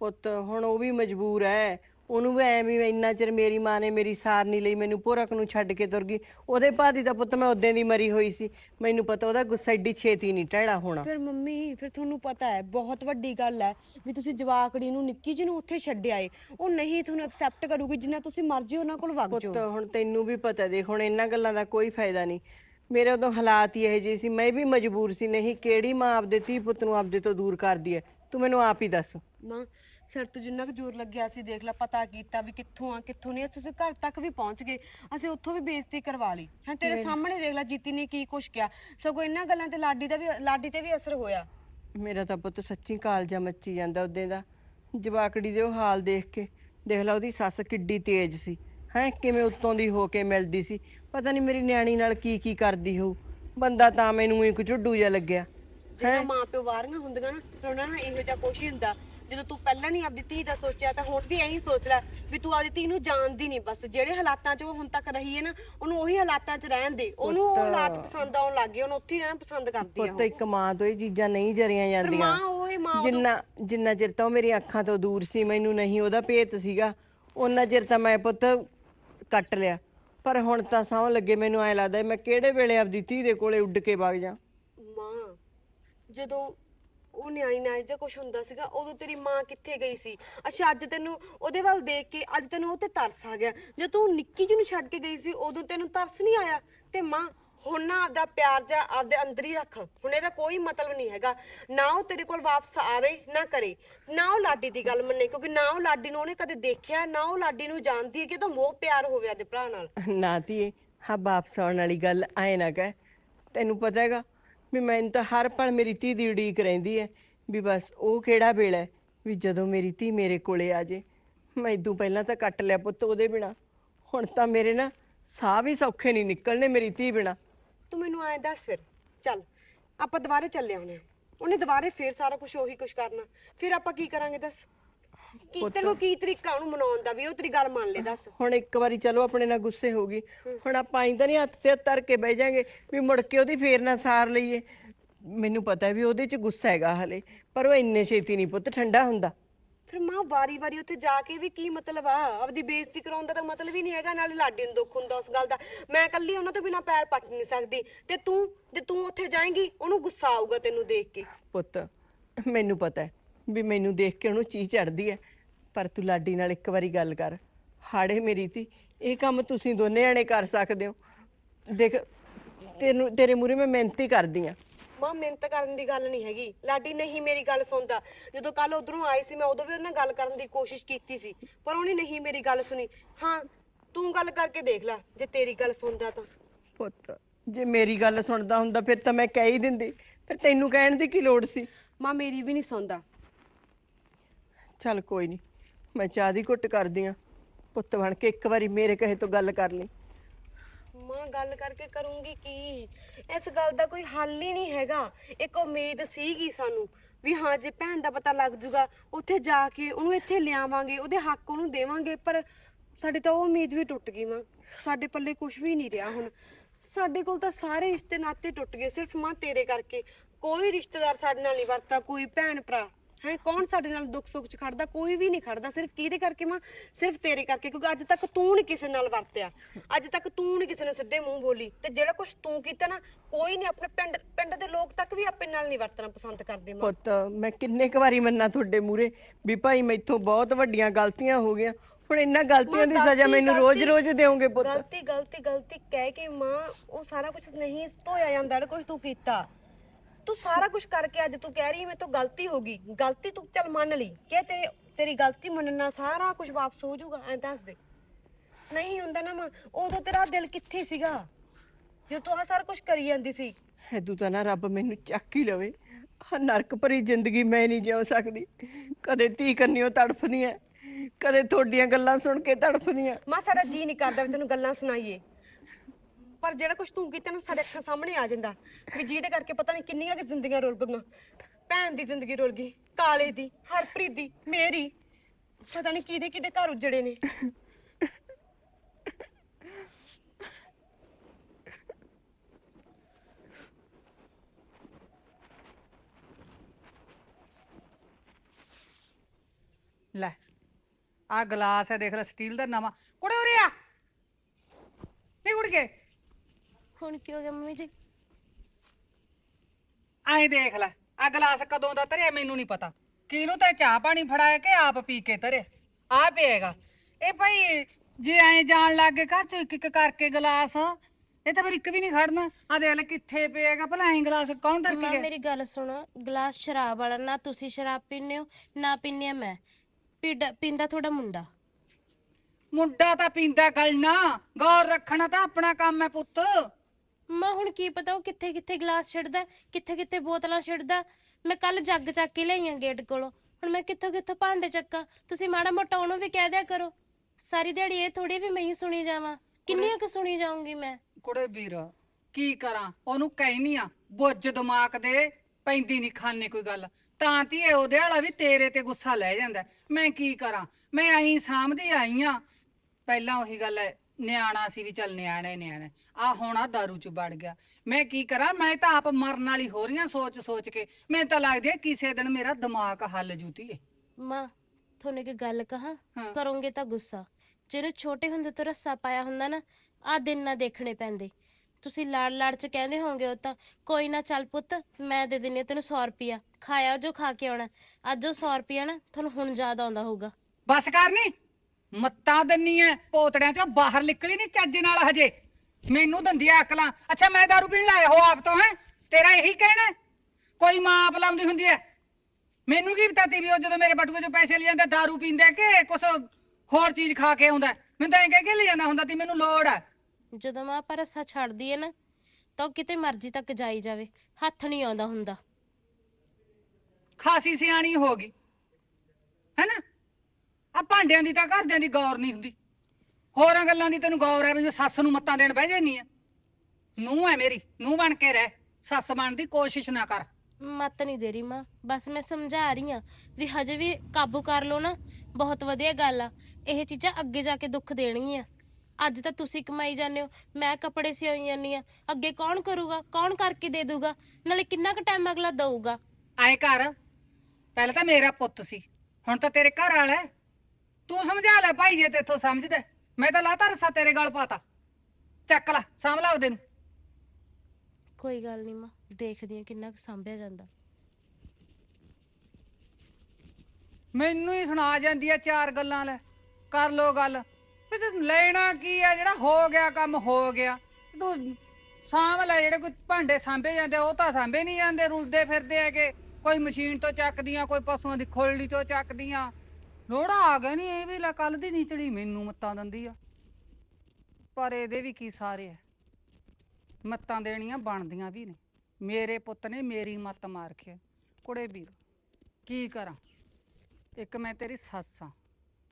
ਪੁੱਤ ਹੁਣ ਉਹ ਵੀ ਮਜਬੂਰ ਐ। ਉਹਨੂੰ ਵੀ ਐਵੇਂ ਹੀ ਇੰਨਾ ਚਿਰ ਮੇਰੀ ਮਾਂ ਨੇ ਮੇਰੀ ਸਾਰ ਨਹੀਂ ਲਈ ਮੈਨੂੰ ਭੋਰਕ ਨੂੰ ਛੱਡ ਕੇ ਤੁਰ ਗਈ। ਉਹਦੇ ਭਾਦੀ ਦਾ ਪੁੱਤ ਮੈਂ ਉਦੋਂ ਦੀ ਮਰੀ ਹੋਈ ਸੀ। ਮੈਨੂੰ ਪਤਾ ਉਹਦਾ ਗੁੱਸਾ ਏਡੀ ਛੇਤੀ ਨਹੀਂ ਟਹਿਲਾ ਹੋਣਾ। ਫਿਰ ਮੰਮੀ ਫਿਰ ਤੁਹਾਨੂੰ ਪਤਾ ਹੈ ਬਹੁਤ ਵੱਡੀ ਗੱਲ ਹੈ ਵੀ ਤੁਸੀਂ ਜਵਾਕੜੀ ਨੂੰ ਨਿੱਕੀ ਜਿਹੀ ਨੂੰ ਉੱਥੇ ਛੱਡਿਆ ਏ ਉਹ ਨਹੀਂ ਤੁਹਾਨੂੰ ਐਕਸੈਪਟ ਕਰੂਗੀ ਜਿੰਨਾ ਤੁਸੀਂ ਮਰਜ਼ੀ ਉਹਨਾਂ ਕੋਲ ਵਗ ਪੁੱਤ ਜਾਓ। ਹੁਣ ਤੈਨੂੰ ਵੀ ਪਤਾ ਦੇਖ ਹੁਣ ਇਹਨਾਂ ਗੱਲਾਂ ਦਾ ਕੋਈ ਫਾਇਦਾ ਨਹੀਂ। ਮੇਰੇ ਉਦੋਂ ਹਾਲਾਤ ਹੀ ਇਹੋ ਜਿਹੇ ਸੀ ਮੈਂ ਵੀ ਮਜਬੂਰ ਸੀ ਨਹੀਂ ਕਿਹੜੀ ਮਾਂ ਆਪਦੇ ਧੀ ਪੁੱਤ ਨੂੰ ਆਪਦੇ ਤੋਂ ਦੂਰ ਕਰਦੀ ਐ ਤੂੰ ਮੈਨੂੰ ਆਪ ਹੀ ਦੱਸ। ਮਾਂ ਸਿਰ ਤੋਂ ਜਿੰਨਾ ਕੁ ਜ਼ੋਰ ਲੱਗਿਆ ਸੀ ਦੇਖ ਲੈ ਪਤਾ ਕੀਤਾ ਵੀ ਕਿੱਥੋਂ ਆ ਕਿੱਥੋਂ ਨਹੀਂ। ਅਸੀਂ ਘਰ ਤੱਕ ਵੀ ਪਹੁੰਚ ਗਏ। ਅਸੀਂ ਉੱਥੋਂ ਵੀ ਬੇਇੱਜ਼ਤੀ ਕਰਵਾ ਲਈ। ਹਾਂ ਤੇਰੇ ਸਾਹਮਣੇ ਦੇਖ ਲੈ ਜੀਤੀ ਨੇ ਕੀ ਕੁਛ ਕਿਹਾ। ਸਗੋਂ ਇਹਨਾਂ ਗੱਲਾਂ ਤੇ ਲਾਡੀ ਦਾ ਵੀ ਲਾਡੀ ਤੇ ਵੀ ਅਸਰ ਹੋਇਆ। ਮੇਰਾ ਤਾਂ ਪੁੱਤ ਸੱਚੀ ਕਾਲਜਾ ਮੱਚੀ ਜਾਂਦਾ ਉਹਦੇ ਦਾ। ਜਵਾਕੜੀ ਦੇ ਉਹ ਹਾਲ ਦੇਖ ਕੇ ਦੇਖ ਲਾ ਉਹਦੀ ਸੱਸ ਕਿੱਡੀ ਤੇਜ਼ ਸੀ। ਹੈ ਕਿਵੇਂ ਉੱਤੋਂ ਦੀ ਹੋ ਕੇ ਮਿਲਦੀ ਸੀ। ਪਤਾ ਨਹੀਂ ਮੇਰੀ ਨਿਆਣੀ ਨਾਲ ਕੀ ਕੀ ਕਰਦੀ ਹੋਊ। ਬੰਦਾ ਤਾਂ ਮੈਨੂੰ ਇੱਕ ਝੁੱਡੂ ਜਿਹਾ ਲੱਗਿਆ। ਜਦੋਂ ਮਾਂ ਪਿਓ ਵਾਰੀਆਂ ਹੁੰਦੀਆਂ ਨਾ ਫਿਰ ਉਹਨਾਂ ਨਾਲ ਇਹੋ ਜਿਹਾ ਕੁਛ ਹੀ ਹੁੰਦਾ। ਜਦੋਂ ਤੂੰ ਪਹਿਲਾਂ ਨਹੀਂ ਆਪਦੀ ਧੀ ਦਾ ਸੋਚਿਆ ਤਾਂ ਹੁਣ ਵੀ ਐਂ ਸੋਚ ਲੈ ਵੀ ਤੂੰ ਆਪਦੀ ਧੀ ਨੂੰ ਜਾਣਦੀ ਨਹੀਂ ਬਸ। ਜਿਹੜੇ ਹਾਲਾਤਾਂ 'ਚ ਉਹ ਹੁਣ ਤੱਕ ਰਹੀ ਹੈ ਨਾ ਉਹਨੂੰ ਉਹੀ ਹਾਲਾਤਾਂ 'ਚ ਰਹਿਣ ਦੇ। ਉਹਨੂੰ ਉਹ ਹਾਲਾਤ ਪਸੰਦ ਆਉਣ ਲੱਗ ਗਏ ਉਹਨੂੰ ਉੱਥੇ ਹੀ ਰਹਿਣਾ ਪਸੰਦ ਕਰਦੀ ਆ ਪੁੱਤ ਇੱਕ ਮਾਂ ਤੋਂ ਇਹ ਚੀਜ਼ਾਂ ਨਹੀਂ ਜਰੀਆਂ ਜਾਂਦੀਆਂ। ਮਾਂ ਉਹ ਇਹ ਮਾਂ ਉਦੋਂ- ਜਿੰਨਾ ਜਿੰਨਾ ਚਿਰ ਤਾਂ ਉਹ ਮੇਰੀ ਅੱਖਾਂ ਤੋਂ ਦੂਰ ਸੀ ਮੈਨੂੰ ਨਹੀਂ ਉਹਦਾ ਭੇਤ ਸੀਗਾ। ਉਹਨਾਂ ਚਿਰ ਤਾਂ ਮੈਂ ਪੁੱਤ ਕੱਟ ਲਿਆ। ਪਰ ਹੁਣ ਤਾਂ ਸੌਂ ਲੱਗੇ ਮੈਨੂੰ ਐ ਲੱਗਦਾ ਮੈਂ ਕਿਹੜੇ ਵੇਲੇ ਆਪਦੀ ਧੀ ਦੇ ਕੋਲੇ ਉੱਡ ਕੇ ਵਗ ਜਾ। ਮਾਂ ਜਦੋਂ ਉਹ ਨਿਆਣੀ ਨਾਲ ਜਾਂ ਕੁਝ ਹੁੰਦਾ ਸੀਗਾ, ਉਦੋਂ ਤੇਰੀ ਮਾਂ ਕਿੱਥੇ ਗਈ ਸੀ? ਅੱਛਾ, ਅੱਜ ਤੈਨੂੰ ਉਹਦੇ ਵੱਲ ਦੇਖ ਕੇ ਅੱਜ ਤੈਨੂੰ ਉਹ ਤੇ ਤਰਸ ਆ ਗਿਆ। ਜੇ ਤੂੰ ਨਿੱਕੀ ਜਿਹੀ ਨੂੰ ਛੱਡ ਕੇ ਗਈ ਸੀ, ਉਦੋਂ ਤੈਨੂੰ ਤਰਸ ਨਹੀਂ ਆਇਆ? ਤੇ ਮਾਂ, ਹੁਣ ਨਾ ਆਪਦਾ ਪਿਆਰ ਜਾਂ ਆਪਦੇ ਅੰਦਰ ਹੀ ਰੱਖ। ਹੁਣ ਇਹਦਾ ਕੋਈ ਮਤਲਬ ਨਹੀਂ ਹੈਗਾ। ਨਾ ਉਹ ਤੇਰੇ ਕੋਲ ਵਾਪਸ ਆਵੇ, ਨਾ ਕਰੇ। ਨਾ ਉਹ ਲਾਡੀ ਦੀ ਗੱਲ ਮੰਨੇ, ਕਿਉਂਕਿ ਨਾ ਉਹ ਲਾਡੀ ਨੂੰ ਉਹਨੇ ਕਦੇ ਦੇਖਿਆ, ਨਾ ਉਹ ਲਾਡੀ ਨੂੰ ਜਾਣਦੀ ਹੈ ਕਿ ਤਾਂ ਮੋਹ ਪਿਆਰ ਹੋਵੇ ਆਪਦੇ ਭਰਾ ਨਾਲ। ਨਾ ਧੀਏ ਹਾਂ ਵਾਪਸ ਆਉਣ ਵਾਲੀ ਗੱਲ, ਐ ਨਾ ਕਹਿ। ਤੈਨੂੰ ਪਤਾ ਹੈਗਾ ਵੀ ਮੈਨੂੰ ਤਾਂ ਹਰ ਪਲ ਮੇਰੀ ਧੀ ਦੀ ਉਡੀਕ ਰਹਿੰਦੀ ਹੈ ਵੀ ਬਸ ਉਹ ਕਿਹੜਾ ਵੇਲਾ ਹੈ ਵੀ ਜਦੋਂ ਮੇਰੀ ਧੀ ਮੇਰੇ ਕੋਲੇ ਆ ਜੇ। ਮੈਂ ਇਦੋਂ ਪਹਿਲਾਂ ਤਾਂ ਕੱਟ ਲਿਆ ਪੁੱਤ ਉਹਦੇ ਬਿਨਾ। ਹੁਣ ਤਾਂ ਮੇਰੇ ਨਾ ਸਾਹ ਵੀ ਸੌਖੇ ਨਹੀਂ ਨਿਕਲਣੇ ਮੇਰੀ ਧੀ ਬਿਨਾ। ਤੂੰ ਮੈਨੂੰ ਐਂ ਦੱਸ ਫਿਰ। ਚੱਲ, ਆਪਾਂ ਦੁਬਾਰੇ ਚੱਲੇ ਆਉਣੇ ਉਹਨੇ ਦੁਬਾਰੇ ਫੇਰ ਸਾਰਾ ਕੁਝ ਉਹੀ ਕੁਝ ਕਰਨਾ। ਫਿਰ ਆਪਾਂ ਕੀ ਕਰਾਂਗੇ ਦੱਸ? ਕੀ ਤੈਨੂੰ ਕੀ ਤਰੀਕਾ ਉਹਨੂੰ ਮਨਾਉਣ ਦਾ ਵੀ ਉਹ ਤੇਰੀ ਗੱਲ ਮੰਨ ਲੈ ਦੱਸ। ਹੁਣ ਇੱਕ ਵਾਰੀ ਚਲੋ ਆਪਣੇ ਨਾਲ ਗੁੱਸੇ ਹੋ ਗਈ। ਹੁਣ ਆਪਾਂ ਆਈਂ ਤਾਂ ਨਹੀਂ ਹੱਥ ਤੇ ਹੱਥ ਧਰ ਕੇ ਬਹਿ ਜਾਾਂਗੇ ਵੀ ਮੁੜ ਕੇ ਉਹਦੀ ਫੇਰ ਨਾ ਸਾਰ ਲਈਏ। ਮੈਨੂੰ ਪਤਾ ਵੀ ਉਹਦੇ 'ਚ ਗੁੱਸਾ ਹੈਗਾ ਹਲੇ ਪਰ ਉਹ ਇੰਨੇ ਛੇਤੀ ਨਹੀਂ ਪੁੱਤ ਠੰਡਾ ਹੁੰਦਾ। ਫਿਰ ਮਾਂ ਵਾਰੀ ਵਾਰੀ ਉੱਥੇ ਜਾ ਕੇ ਵੀ ਕੀ ਮਤਲਬ ਆ? ਆਪਦੀ ਬੇਇੱਜ਼ਤੀ ਕਰਾਉਣ ਦਾ ਤਾਂ ਮਤਲਬ ਹੀ ਨਹੀਂ ਹੈਗਾ ਨਾਲੇ ਲਾਡੀ ਨੂੰ ਦੁੱਖ ਹੁੰਦਾ ਉਸ ਗੱਲ ਦਾ। ਮੈਂ ਇਕੱਲੀ ਉਹਨਾਂ ਤੋਂ ਬਿਨਾ ਪੈਰ ਪੱਟ ਨਹੀਂ ਸਕਦੀ। ਤੇ ਤੂੰ ਜੇ ਤੂੰ ਉੱਥੇ ਜਾਏਂਗੀ ਉਹਨੂੰ ਗੁੱਸਾ ਆਊਗਾ ਤੈਨੂੰ ਦੇਖ ਕੇ। ਪੁੱਤ ਮੈਨੂੰ ਪਤਾ ਹੈ ਵੀ ਮੈਨੂੰ ਦੇਖ ਕੇ ਉਹਨੂੰ ਚੀਜ਼ ਚੜਦੀ ਹੈ ਪਰ ਤੂੰ ਲਾਡੀ ਨਾਲ ਇੱਕ ਵਾਰੀ ਗੱਲ ਕਰ। ਹਾੜੇ ਮੇਰੀ ਧੀ ਇਹ ਕੰਮ ਤੁਸੀਂ ਦੋਨੇ ਜਣੇ ਕਰ ਸਕਦੇ ਹੋ। ਦੇਖ ਤੈਨੂੰ ਤੇਰੇ ਮੂਹਰੇ ਮੈਂ ਮਿਹਨਤੀ ਕਰਦੀ ਆ। ਮਾਂ ਮਿਹਨਤ ਕਰਨ ਦੀ ਗੱਲ ਨਹੀਂ ਹੈਗੀ। ਲਾਡੀ ਨਹੀਂ ਮੇਰੀ ਗੱਲ ਸੁਣਦਾ। ਜਦੋਂ ਕੱਲ ਉਧਰੋਂ ਆਈ ਸੀ ਮੈਂ ਉਦੋਂ ਵੀ ਉਹਦੇ ਨਾਲ ਗੱਲ ਕਰਨ ਦੀ ਕੋਸ਼ਿਸ਼ ਕੀਤੀ ਸੀ। ਪਰ ਉਹਨੇ ਨਹੀਂ ਮੇਰੀ ਗੱਲ ਸੁਣੀ। ਹਾਂ ਤੂੰ ਗੱਲ ਕਰਕੇ ਦੇਖ ਲੈ ਜੇ ਤੇਰੀ ਗੱਲ ਸੁਣਦਾ ਤਾਂ। ਪੁੱਤ ਜੇ ਮੇਰੀ ਗੱਲ ਸੁਣਦਾ ਹੁੰਦਾ ਫਿਰ ਤਾਂ ਮੈਂ ਕਹਿ ਹੀ ਦਿੰਦੀ। ਫਿਰ ਤੈਨੂੰ ਕਹਿਣ ਦੀ ਕੀ ਲੋੜ ਸੀ? ਮਾਂ ਮੇਰੀ ਵੀ ਨਹੀਂ ਸੁਣਦਾ। ਚੱਲ ਕੋਈ ਨਹੀਂ ਮੈਂ ਚਾਹ ਦੀ ਘੁੱਟ ਕਰਦੀ ਆ। ਪੁੱਤ ਬਣ ਕੇ ਇੱਕ ਵਾਰੀ ਮੇਰੇ ਕਹੇ ਤੋਂ ਗੱਲ ਕਰ ਲਈ। ਮਾਂ, ਗੱਲ ਕਰਕੇ ਕਰੂੰਗੀ ਕੀ? ਇਸ ਗੱਲ ਦਾ ਕੋਈ ਹੱਲ ਹੀ ਨਹੀਂ ਹੈਗਾ। ਇੱਕ ਉਮੀਦ ਸੀਗੀ ਸਾਨੂੰ ਵੀ ਹਾਂ, ਜੇ ਭੈਣ ਦਾ ਪਤਾ ਲੱਗ ਜੂਗਾ, ਉੱਥੇ ਜਾ ਕੇ ਉਹਨੂੰ ਇੱਥੇ ਲਿਆਵਾਂਗੇ, ਉਹਦੇ ਹੱਕ ਉਹਨੂੰ ਦੇਵਾਂਗੇ, ਪਰ ਸਾਡੀ ਤਾਂ ਉਹ ਉਮੀਦ ਵੀ ਟੁੱਟ ਗਈ ਮਾਂ। ਸਾਡੇ ਪੱਲੇ ਕੁਝ ਵੀ ਨਹੀਂ ਰਿਹਾ ਹੁਣ। ਸਾਡੇ ਕੋਲ ਤਾਂ ਸਾਰੇ ਰਿਸ਼ਤੇ ਨਾਤੇ ਟੁੱਟ ਗਏ, ਸਿਰਫ ਮਾਂ ਤੇਰੇ ਕਰਕੇ। ਕੋਈ ਰਿਸ਼ਤੇਦਾਰ ਸਾਡੇ ਨਾਲ ਨਹੀਂ ਵਰਤਾ ਕੋਈ ਭੈਣ ਭਰਾ ਹੈ ਕੌਣ ਸਾਡੇ ਨਾਲ ਦੁੱਖ ਸੁੱਖ 'ਚ ਖੜਦਾ? ਕੋਈ ਵੀ ਨਹੀਂ ਖੜਦਾ। ਸਿਰਫ ਕਿਹਦੇ ਕਰਕੇ ਮਾਂ? ਸਿਰਫ ਤੇਰੇ ਕਰਕੇ ਕਿਉਂਕਿ ਅੱਜ ਤੱਕ ਤੂੰ ਨਹੀਂ ਕਿਸੇ ਨਾਲ ਵਰਤਿਆ। ਅੱਜ ਤੱਕ ਤੂੰ ਨਹੀਂ ਕਿਸੇ ਨਾਲ ਸਿੱਧੇ ਮੂੰਹ ਬੋਲੀ। ਤੇ ਜਿਹੜਾ ਕੁਝ ਤੂੰ ਕੀਤਾ ਨਾ ਕੋਈ ਨਹੀਂ ਆਪਣੇ ਪਿੰਡ ਪਿੰਡ ਦੇ ਲੋਕ ਤੱਕ ਵੀ ਆਪਣੇ ਨਾਲ ਨਹੀਂ ਵਰਤਣਾ ਪਸੰਦ ਕਰਦੇ ਮਾਂ। ਪੁੱਤ ਮੈਂ ਕਿੰਨੇ ਕੁ ਵਾਰੀ ਮੰਨਾਂ ਤੁਹਾਡੇ ਮੂਹਰੇ ਵੀ ਭਾਈ ਮੈਥੋਂ ਬਹੁਤ ਵੱਡੀਆਂ ਗਲਤੀਆਂ ਹੋ ਗਈਆਂ। ਹੁਣ ਇਹਨਾਂ ਗਲਤੀਆਂ ਦੀ ਸਜ਼ਾ ਮੈਨੂੰ ਰੋਜ਼-ਰੋਜ਼ ਦਿਓਗੇ ਪੁੱਤ। ਗਲਤੀ ਗਲਤੀ ਗਲਤੀ ਕਹਿ ਕੇ ਮਾਂ ਉਹ ਸਾਰਾ ਕੁਝ ਨਹੀਂ ਧੋਇਆ ਜਾਂਦਾ ਜਿਹੜਾ ਕੁਝ ਤੂੰ ਕੀਤਾ। ਤੂੰ ਸਾਰਾ ਕੁਝ ਕਰਕੇ ਅੱਜ ਤੂੰ ਕਹਿ ਰਹੀ ਹੈ ਮੇਰੇ ਤੋਂ ਗਲਤੀ ਹੋ ਗਈ। ਗਲਤੀ ਤੂੰ ਚੱਲ ਮੰਨ ਲਈ ਕਿ ਤੇ ਤੇਰੀ ਗਲਤੀ ਮੰਨਣ ਨਾਲ ਸਾਰਾ ਕੁਝ ਵਾਪਸ ਹੋ ਜਾਊਗਾ ਐਂ ਦੱਸ ਦੇ। ਨਹੀਂ ਹੁੰਦਾ ਨਾ ਮਾਂ ਉਦੋਂ ਤੇਰਾ ਦਿਲ ਕਿੱਥੇ ਸੀਗਾ? ਜਦੋਂ ਤੂੰ ਆ ਸਾਰਾ ਕੁਝ ਕਰੀ ਜਾਂਦੀ ਸੀ। ਐਦੂ ਤਾਂ ਨਾ ਰੱਬ ਮੈਨੂੰ ਚੱਕ ਹੀ ਲਵੇ। ਆਹ ਨਰਕ ਭਰੀ ਜ਼ਿੰਦਗੀ ਮੈਂ ਨਹੀਂ ਜਿਉ ਸਕਦੀ। ਕਦੇ ਧੀ ਕੰਨਿਓ ਤੜਫਦੀ ਐ ਕਦੇ ਤੁਹਾਡੀਆਂ ਗੱਲਾਂ ਸੁਣ ਕੇ ਤੜਫਦੀ ਐ। ਮਾਂ ਸਾਡਾ ਜੀ ਨਹੀਂ ਕਰਦਾ ਵੀ ਤੈਨੂੰ ਗੱਲਾਂ ਸੁਣਾਈਏ। ਪਰ ਜਿਹੜਾ ਕੁਝ ਤੂੰ ਕੀਤਾ ਨਾ ਸਾਡੇ ਅੱਖਾਂ ਸਾਹਮਣੇ ਆ ਜਾਂਦਾ। ਵੀ ਜਿਹਦੇ ਕਰਕੇ ਪਤਾ ਨਹੀਂ ਕਿੰਨੀਆਂ ਕਿ ਜ਼ਿੰਦਗੀਆਂ ਰੁਲ ਗਈਆਂ ਭੈਣ ਦੀ ਜ਼ਿੰਦਗੀ ਰੁਲ ਗਈ, ਕਾਲੇ ਦੀ, ਹਰਪ੍ਰੀਤ ਦੀ, ਮੇਰੀ। ਪਤਾ ਨਹੀਂ ਕਿਹਦੇ ਕਿਹਦੇ ਘਰ ਉਜੜੇ ਨੇ। ਲੈ ਆ ਗਲਾਸ ਹੈ ਦੇਖ ਲੈ, ਸਟੀਲ ਦਾ ਨਵਾਂ। ਕੁੜੇ ਉਰੇ ਆ। ਨਹੀਂ ਉੜ ਕੇ ਹੁਣ ਕੀ ਹੋ ਗਿਆ ਮੰਮੀ ਜੀ? ਐਂ ਦੇਖ ਲੈ ਆ ਗਲਾਸ ਕਦੋਂ ਦਾ ਧਰਿਆ ਮੈਨੂੰ ਨਹੀਂ ਪਤਾ। ਕਿਹਨੂੰ ਤਾਂ ਚਾਹ ਪਾਣੀ ਫੜਾਇਆ ਕਿ ਆਪ ਪੀ ਕੇ ਧਰੇ? ਆ ਪੀਏਗਾ ਇਹ ਭਾਈ ਜੇ ਐਂ ਜਾਣ ਲੱਗੇ ਘਰ ਚੋਂ ਇੱਕ ਇੱਕ ਕਰਕੇ ਗਲਾਸ ਇਹ ਤਾਂ ਫਿਰ ਇੱਕ ਵੀ ਨਹੀਂ ਖੜਨਾ। ਆ ਦੇਖ ਲੈ ਕਿੱਥੇ ਪੀਏਗਾ ਭਲਾ ਐਂ ਗਲਾਸ ਕੌਣ ਧਰ ਕੇ ਮਾਂ ਗਿਆ? ਮੇਰੀ ਗੱਲ ਸੁਣੋ ਗਲਾਸ ਸ਼ਰਾਬ ਵਾਲਾ ਨਾ ਤੁਸੀਂ ਸ਼ਰਾਬ ਪੀਂਦੇ ਹੋ ਨਾ ਪੀਂਦੀ ਹਾਂ ਮੈਂ। ਪੀਂਦਾ ਪੀਂਦਾ ਤੁਹਾਡਾ ਮੁੰਡਾ। ਮੁੰਡਾ ਤਾਂ ਪੀਂਦਾ ਗੱਲ ਨਾ ਗੌਰ ਰੱਖਣਾ ਤਾਂ ਆਪਣਾ ਕੰਮ ਹੈ ਪੁੱਤ। ਮਾਂ ਹੁਣ ਕੀ ਪਤਾ ਉਹ ਕਿੱਥੇ ਕਿੱਥੇ ਗਲਾਸ ਛੱਡਦਾ ਕਿੱਥੇ ਕਿੱਥੇ ਬੋਤਲਾਂ ਛੱਡਦਾ। ਮੈਂ ਕੱਲ ਜੱਗ ਚੱਕ ਕੇ ਲਿਆਈਆਂ ਗੇਟ ਕੋਲੋਂ। ਹੁਣ ਮੈਂ ਕਿੱਥੋਂ ਕਿੱਥੋਂ ਭਾਂਡੇ ਚੱਕਾਂ? ਤੁਸੀਂ ਮਾੜਾ ਮੋਟਾ ਉਹਨੂੰ ਵੀ ਕਹਿ ਦਿਆ ਕਰੋ। ਸਾਰੀ ਦਿਹਾੜੀ ਇਹ ਥੋੜੀ ਵੀ ਮੈਂ ਹੀ ਸੁਣੀ ਜਾਵਾਂ। ਕਿੰਨੀਆਂ ਕੁ ਸੁਣੀ ਜਾਊਂਗੀ ਮੈਂ? ਕੁੜੇ ਵੀਰ ਕੀ ਕਰਾਂ? ਉਹਨੂੰ ਕਹਿਨੀ ਆ ਬੁੱਝ ਦਿਮਾਗ ਦੇ ਪੈਂਦੀ ਨਹੀਂ ਖਾਨੇ ਕੋਈ ਗੱਲ। ਤਾਂ ਧੀਏ ਉਹਦੇ ਵਾਲਾ ਵੀ ਤੇਰੇ ਤੇ ਗੁੱਸਾ ਲੈ ਜਾਂਦਾ। ਮੈਂ ਕੀ ਕਰਾਂ? ਮੈਂ ਆਈ ਸਾਹਮਣੇ ਆਈ ਆ। ਪਹਿਲਾਂ ਉਹੀ ਗੱਲ ਹੈ ਨਿਆਣਾ ਸੀ ਵੀ ਚੱਲ ਨਿਆਣੇ ਨਿਆਣੇ। ਆ ਹੁਣ ਆ ਦਾਰੂ ਚ ਵੜ ਗਿਆ। ਮੈਂ ਕੀ ਕਰਾਂ? ਮੈਂ ਤਾਂ ਆਪ ਮਰਨ ਵਾਲੀ ਹੋ ਰਹੀ ਆ ਸੋਚ ਸੋਚ ਕੇ। ਮੈਨੂੰ ਤਾਂ ਲੱਗਦੀ ਹੈ ਕਿਸੇ ਦਿਨ ਮੇਰਾ ਦਿਮਾਗ ਹੱਲ ਜੂਤੀ ਏ। ਮਾਂ ਤੁਹਾਨੂੰ ਇੱਕ ਗੱਲ ਕਹਾਂ? ਹਾਂ। ਕਰੋਗੇ ਤਾਂ ਗੁੱਸਾ। ਜਿਹਨੂੰ ਛੋਟੇ ਹੁੰਦੇ ਤੋਂ ਰੱਸਾ ਪਾਇਆ ਹੁੰਦਾ ਨਾ ਆ ਦਿਨ ਨਾ ਦੇਖਣੇ ਪੈਂਦੇ। ਤੁਸੀਂ ਲੜ ਲੜ ਚ ਕਹਿੰਦੇ ਹੋਵੋਗੇ ਉਹ ਤਾਂ ਕੋਈ ਨਾ ਚੱਲ ਪੁੱਤ ਮੈਂ ਦੇ ਦਿੰਨੀ ਆ ਤੈਨੂੰ 100 ਰੁਪਿਆ ਖਾਇਆ ਜੋ ਖਾ ਕੇ ਆਉਣਾ। ਅੱਜ ਉਹ 100 ਰੁਪਿਆ ਨਾ ਤੁਹਾਨੂੰ ਹੁਣ ਯਾਦ ਆਉਂਦਾ ਹੋਊਗਾ। ਬਸ ਕਰ ਨੀ ਮੱਤਾਂ ਦੰਨੀ ਐ ਪੋਤੜਿਆਂ ਚੋਂ ਬਾਹਰ ਨਿਕਲੀ ਨਹੀਂ ਚੱਜ ਨਾਲ ਹਜੇ। ਮੈਨੂੰ ਦੰਦੀਆਂ ਅਕਲਾਂ। ਅੱਛਾ ਮੈਂ ਦਾਰੂ ਪੀਣ ਲਾਇਆ ਹੋ ਆਪ ਤੋਂ ਹੈ? ਤੇਰਾ ਇਹੀ ਕਹਿਣਾ ਹੈ? ਕੋਈ ਮਾਂ ਆਪ ਲਾਉਂਦੀ ਹੁੰਦੀ ਐ? ਮੈਨੂੰ ਕੀ ਪਤਾ ਤੀ ਵੀ ਉਹ ਜਦੋਂ ਮੇਰੇ ਬਟੂਏ ਚੋਂ ਪੈਸੇ ਲੈ ਜਾਂਦਾ ਦਾਰੂ ਪੀਂਦਾ ਕਿ ਕੁਛ ਹੋਰ ਚੀਜ਼ ਖਾ ਕੇ ਆਉਂਦਾ? ਮੈਨੂੰ ਤਾਂ ਐਂ ਕਹਿ ਕੇ ਲੈ ਜਾਂਦਾ ਹੁੰਦਾ ਤੀ ਮੈਨੂੰ ਲੋੜ ਐ। ਜਦੋਂ ਮਾਂ ਪਰ ਰੱਸਾ ਛੱਡਦੀ ਹੈ ਨਾ ਤਾਂ ਉਹ ਕਿਤੇ ਮਰਜ਼ੀ ਤੱਕ ਜਾਈ ਜਾਵੇ। ਹੱਥ ਨਹੀਂ ਆਉਂਦਾ ਹੁੰਦਾ। ਖਾਸੀ ਸਿਆਣੀ ਹੋ ਗਈ। ਹੈਨਾ? ਆ ਭਾਂਡਿਆਂ ਦੀ ਤਾਂ ਘਰਦਿਆਂ ਦੀ ਗੌਰ ਨਹੀਂ ਹੁੰਦੀ। ਹੋਰਾਂ ਗੱਲਾਂ ਦੀ ਤੈਨੂੰ ਗੌਰ ਹੈ ਵੀ ਸੱਸ ਨੂੰ ਮੱਤਾਂ ਦੇਣ ਬਹਿ ਜਾਨੀ ਆ। ਨੂੰ ਹੈ ਮੇਰੀ ਨੂੰ ਬਣ ਕੇ ਰਹਿ। ਸੱਸ ਬਣਨ ਦੀ ਕੋਸ਼ਿਸ਼ ਨਾ ਕਰ। ਮਤ ਨਹੀਂ ਦੇ ਰਹੀ ਮਾਂ। ਬਸ ਮੈਂ ਸਮਝਾ ਰਹੀ ਆ ਵੀ ਹਜੇ ਵੀ ਕਾਬੂ ਕਰ ਲਓ ਨਾ। ਬਹੁਤ ਵਧੀਆ ਗੱਲ ਆ। ਇਹ ਚੀਜ਼ਾਂ ਅੱਗੇ ਜਾ ਕੇ ਦੁੱਖ ਦੇਣਗੀਆਂ। ਅੱਜ ਤਾਂ ਤੁਸੀਂ ਕਮਾਈ ਜਾਂਦੇ ਹੋ। ਮੈਂ ਕੱਪੜੇ ਸਿਉਈ ਜਾਂਦੀ ਆ ਅੱਗੇ ਕੌਣ ਕਰੂਗਾ? ਕੌਣ ਕਰਕੇ ਦੇ ਦੂਗਾ ਨਾਲੇ ਕਿੰਨਾ ਕੁ ਟਾਈਮ ਅਗਲਾ ਦਊਗਾ? ਐ ਕਰ। ਪਹਿਲਾਂ ਤਾਂ ਮੇਰਾ ਪੁੱਤ ਸੀ। ਹੁਣ ਤਾਂ ਤੇਰੇ ਘਰ ਵਾਲਾ ਹੈ। ਤੂੰ ਸਮਝਾ ਲੈ ਭਾਈ ਜੇ ਤੇਥੋਂ ਸਮਝਦਾ। ਮੈਂ ਤਾਂ ਲਾਤਾ ਰਸਾ ਤੇਰੇ ਗਲ ਪਾਤਾ। ਚੱਕ ਲੈ ਸਾਂਭ ਲਾ ਉਹਦੇ ਨੂੰ। ਕੋਈ ਗੱਲ ਨਹੀਂ ਮਾਂ ਦੇਖਦੀ ਆ ਕਿੰਨਾ ਕੁ ਸੰਭਿਆ ਜਾਂਦਾ। ਮੈਨੂੰ ਹੀ ਸੁਣਾ ਜਾਂਦੀ ਆ ਚਾਰ ਗੱਲਾਂ ਲੈ। ਕਰ ਲੋ ਗੱਲ। ਵੀ ਤੂੰ ਲੈਣਾ ਕੀ ਆ ਜਿਹੜਾ ਹੋ ਗਿਆ ਕੰਮ ਹੋ ਗਿਆ। ਤੂੰ ਸਾਂਭ ਲੈ ਜਿਹੜੇ ਕੋਈ ਭਾਂਡੇ ਸਾਂਭੇ ਜਾਂਦੇ ਉਹ ਤਾਂ ਸਾਂਭੇ ਨਹੀਂ ਜਾਂਦੇ ਰੁਲਦੇ ਫਿਰਦੇ ਹੈਗੇ। ਕੋਈ ਮਸ਼ੀਨ ਤੋਂ ਚੱਕਦੀਆਂ ਕੋਈ ਪਸ਼ੂਆਂ ਦੀ ਖੋਲੜੀ ਤੋਂ ਚੱਕਦੀਆਂ। ਲੋੜਾ ਆ ਗਿਆ ਨਹੀਂ ਇਹ ਵੀ ਲੈ ਕੱਲ ਦੀ ਨੀਚੜੀ ਮੈਨੂੰ ਮੱਤਾਂ ਦਿੰਦੀ ਆ। ਪਰ ਇਹਦੇ ਵੀ ਕੀ ਸਾਰੇ ਆ। ਮੱਤਾਂ ਦੇਣੀਆਂ ਬਣਦੀਆਂ ਵੀ ਨੇ। ਮੇਰੇ ਪੁੱਤ ਨੇ ਮੇਰੀ ਮੱਤ ਮਾਰ ਖਿਆ। ਕੁੜੇ ਵੀਰ, ਕੀ ਕਰਾਂ? ਇੱਕ ਮੈਂ ਤੇਰੀ ਸੱਸ ਆ।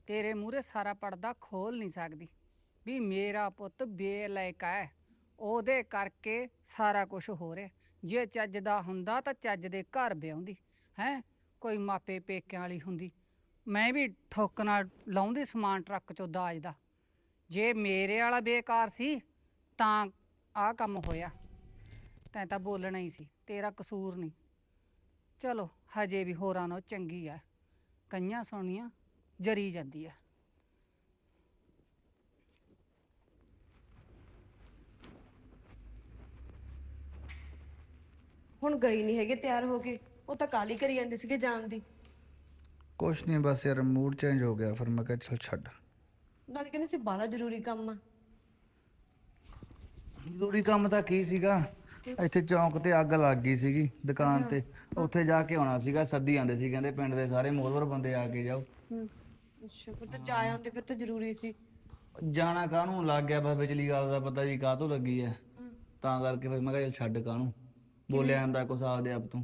ਤੇਰੇ ਮੂਹਰੇ ਸਾਰਾ ਪਰਦਾ ਖੋਲ ਨਹੀਂ ਸਕਦੀ। ਵੀ ਮੇਰਾ ਪੁੱਤ ਬੇਲਾਇਕ ਹੈ ਉਹਦੇ ਕਰਕੇ ਸਾਰਾ ਕੁਝ ਹੋ ਰਿਹਾ। ਜੇ ਚੱਜ ਦਾ ਹੁੰਦਾ ਤਾਂ ਚੱਜ ਦੇ ਘਰ ਵਿਆਉਂਦੀ ਹੈ? ਕੋਈ ਮਾਪੇ ਪੇਕਿਆਂ ਵਾਲੀ ਹੁੰਦੀ। ਮੈਂ ਵੀ ਠੋਕ ਨਾਲ ਲਾਉਂਦੀ ਸਮਾਨ ਟਰੱਕ ਚੋਂ ਦਾਜ ਦਾ। ਜੇ ਮੇਰੇ ਵਾਲਾ ਬੇਕਾਰ ਸੀ, ਤਾਂ ਆਹ ਕੰਮ ਹੋਇਆ। ਤੈਂ ਤਾਂ ਬੋਲਣਾ ਹੀ ਸੀ, ਤੇਰਾ ਕਸੂਰ ਨਹੀਂ। ਚਲੋ, ਹਜੇ ਵੀ ਹੋਰਾਂ ਨਾਲੋਂ ਚੰਗੀ ਆ। ਕਈਆਂ ਸੋਹਣੀਆਂ, ਜਰੀ ਜਾਂਦੀ ਆ। ਹੁਣ ਗਈ ਨਹੀਂ ਹੈਗੇ, ਤਿਆਰ ਹੋ ਕੇ। ਉਹ ਤਾਂ ਕਾਲੀ ਕਰੀ ਜਾਂਦੇ ਸੀਗੇ ਜਾਣ ਦੀ। ਕੁਛ ਨਹੀਂ ਬਸ ਯਾਰ ਮੂਡ ਚੇਂਜ ਹੋ ਗਿਆ ਫਿਰ ਮੈਂ ਕਿਹਾ ਚਲ ਛੱਡ। ਨਾਲੇ ਕਹਿੰਦੇ ਸੀ ਬਾਲਾ ਜ਼ਰੂਰੀ ਕੰਮ ਆ। ਜ਼ਰੂਰੀ ਕੰਮ ਤਾਂ ਕੀ ਸੀਗਾ? ਇੱਥੇ ਚੌਂਕ ਤੇ ਅੱਗ ਲੱਗ ਗਈ ਸੀਗੀ ਦੁਕਾਨ ਤੇ। ਉੱਥੇ ਜਾ ਕੇ ਆਉਣਾ ਸੀਗਾ ਸੱਦੀ ਆਂਦੇ ਸੀ ਕਹਿੰਦੇ ਪਿੰਡ ਦੇ ਸਾਰੇ ਮੋਹਰ ਬੰਦੇ ਆ ਕੇ ਜਾਓ। ਅੱਛਾ ਫਿਰ ਤਾਂ ਜਾ ਆਉਂਦੇ ਫਿਰ ਤਾਂ ਜ਼ਰੂਰੀ ਸੀ। ਜਾਣਾ ਕਾਹਨੂੰ? ਲੱਗ ਗਿਆ ਬਸ ਵਿਚਲੀ ਗੱਲ ਦਾ ਪਤਾ ਜੀ ਕਾਹਤੋਂ ਲੱਗੀ ਐ। ਤਾਂ ਕਰਕੇ ਫਿਰ ਮੈਂ ਕਿਹਾ ਚੱਲ ਛੱਡ ਕਾਹਨੂੰ? ਬੋਲਿਆ ਜਾਂਦਾ ਕੁਛ ਆਪਦੇ ਆਪ ਤੋਂ।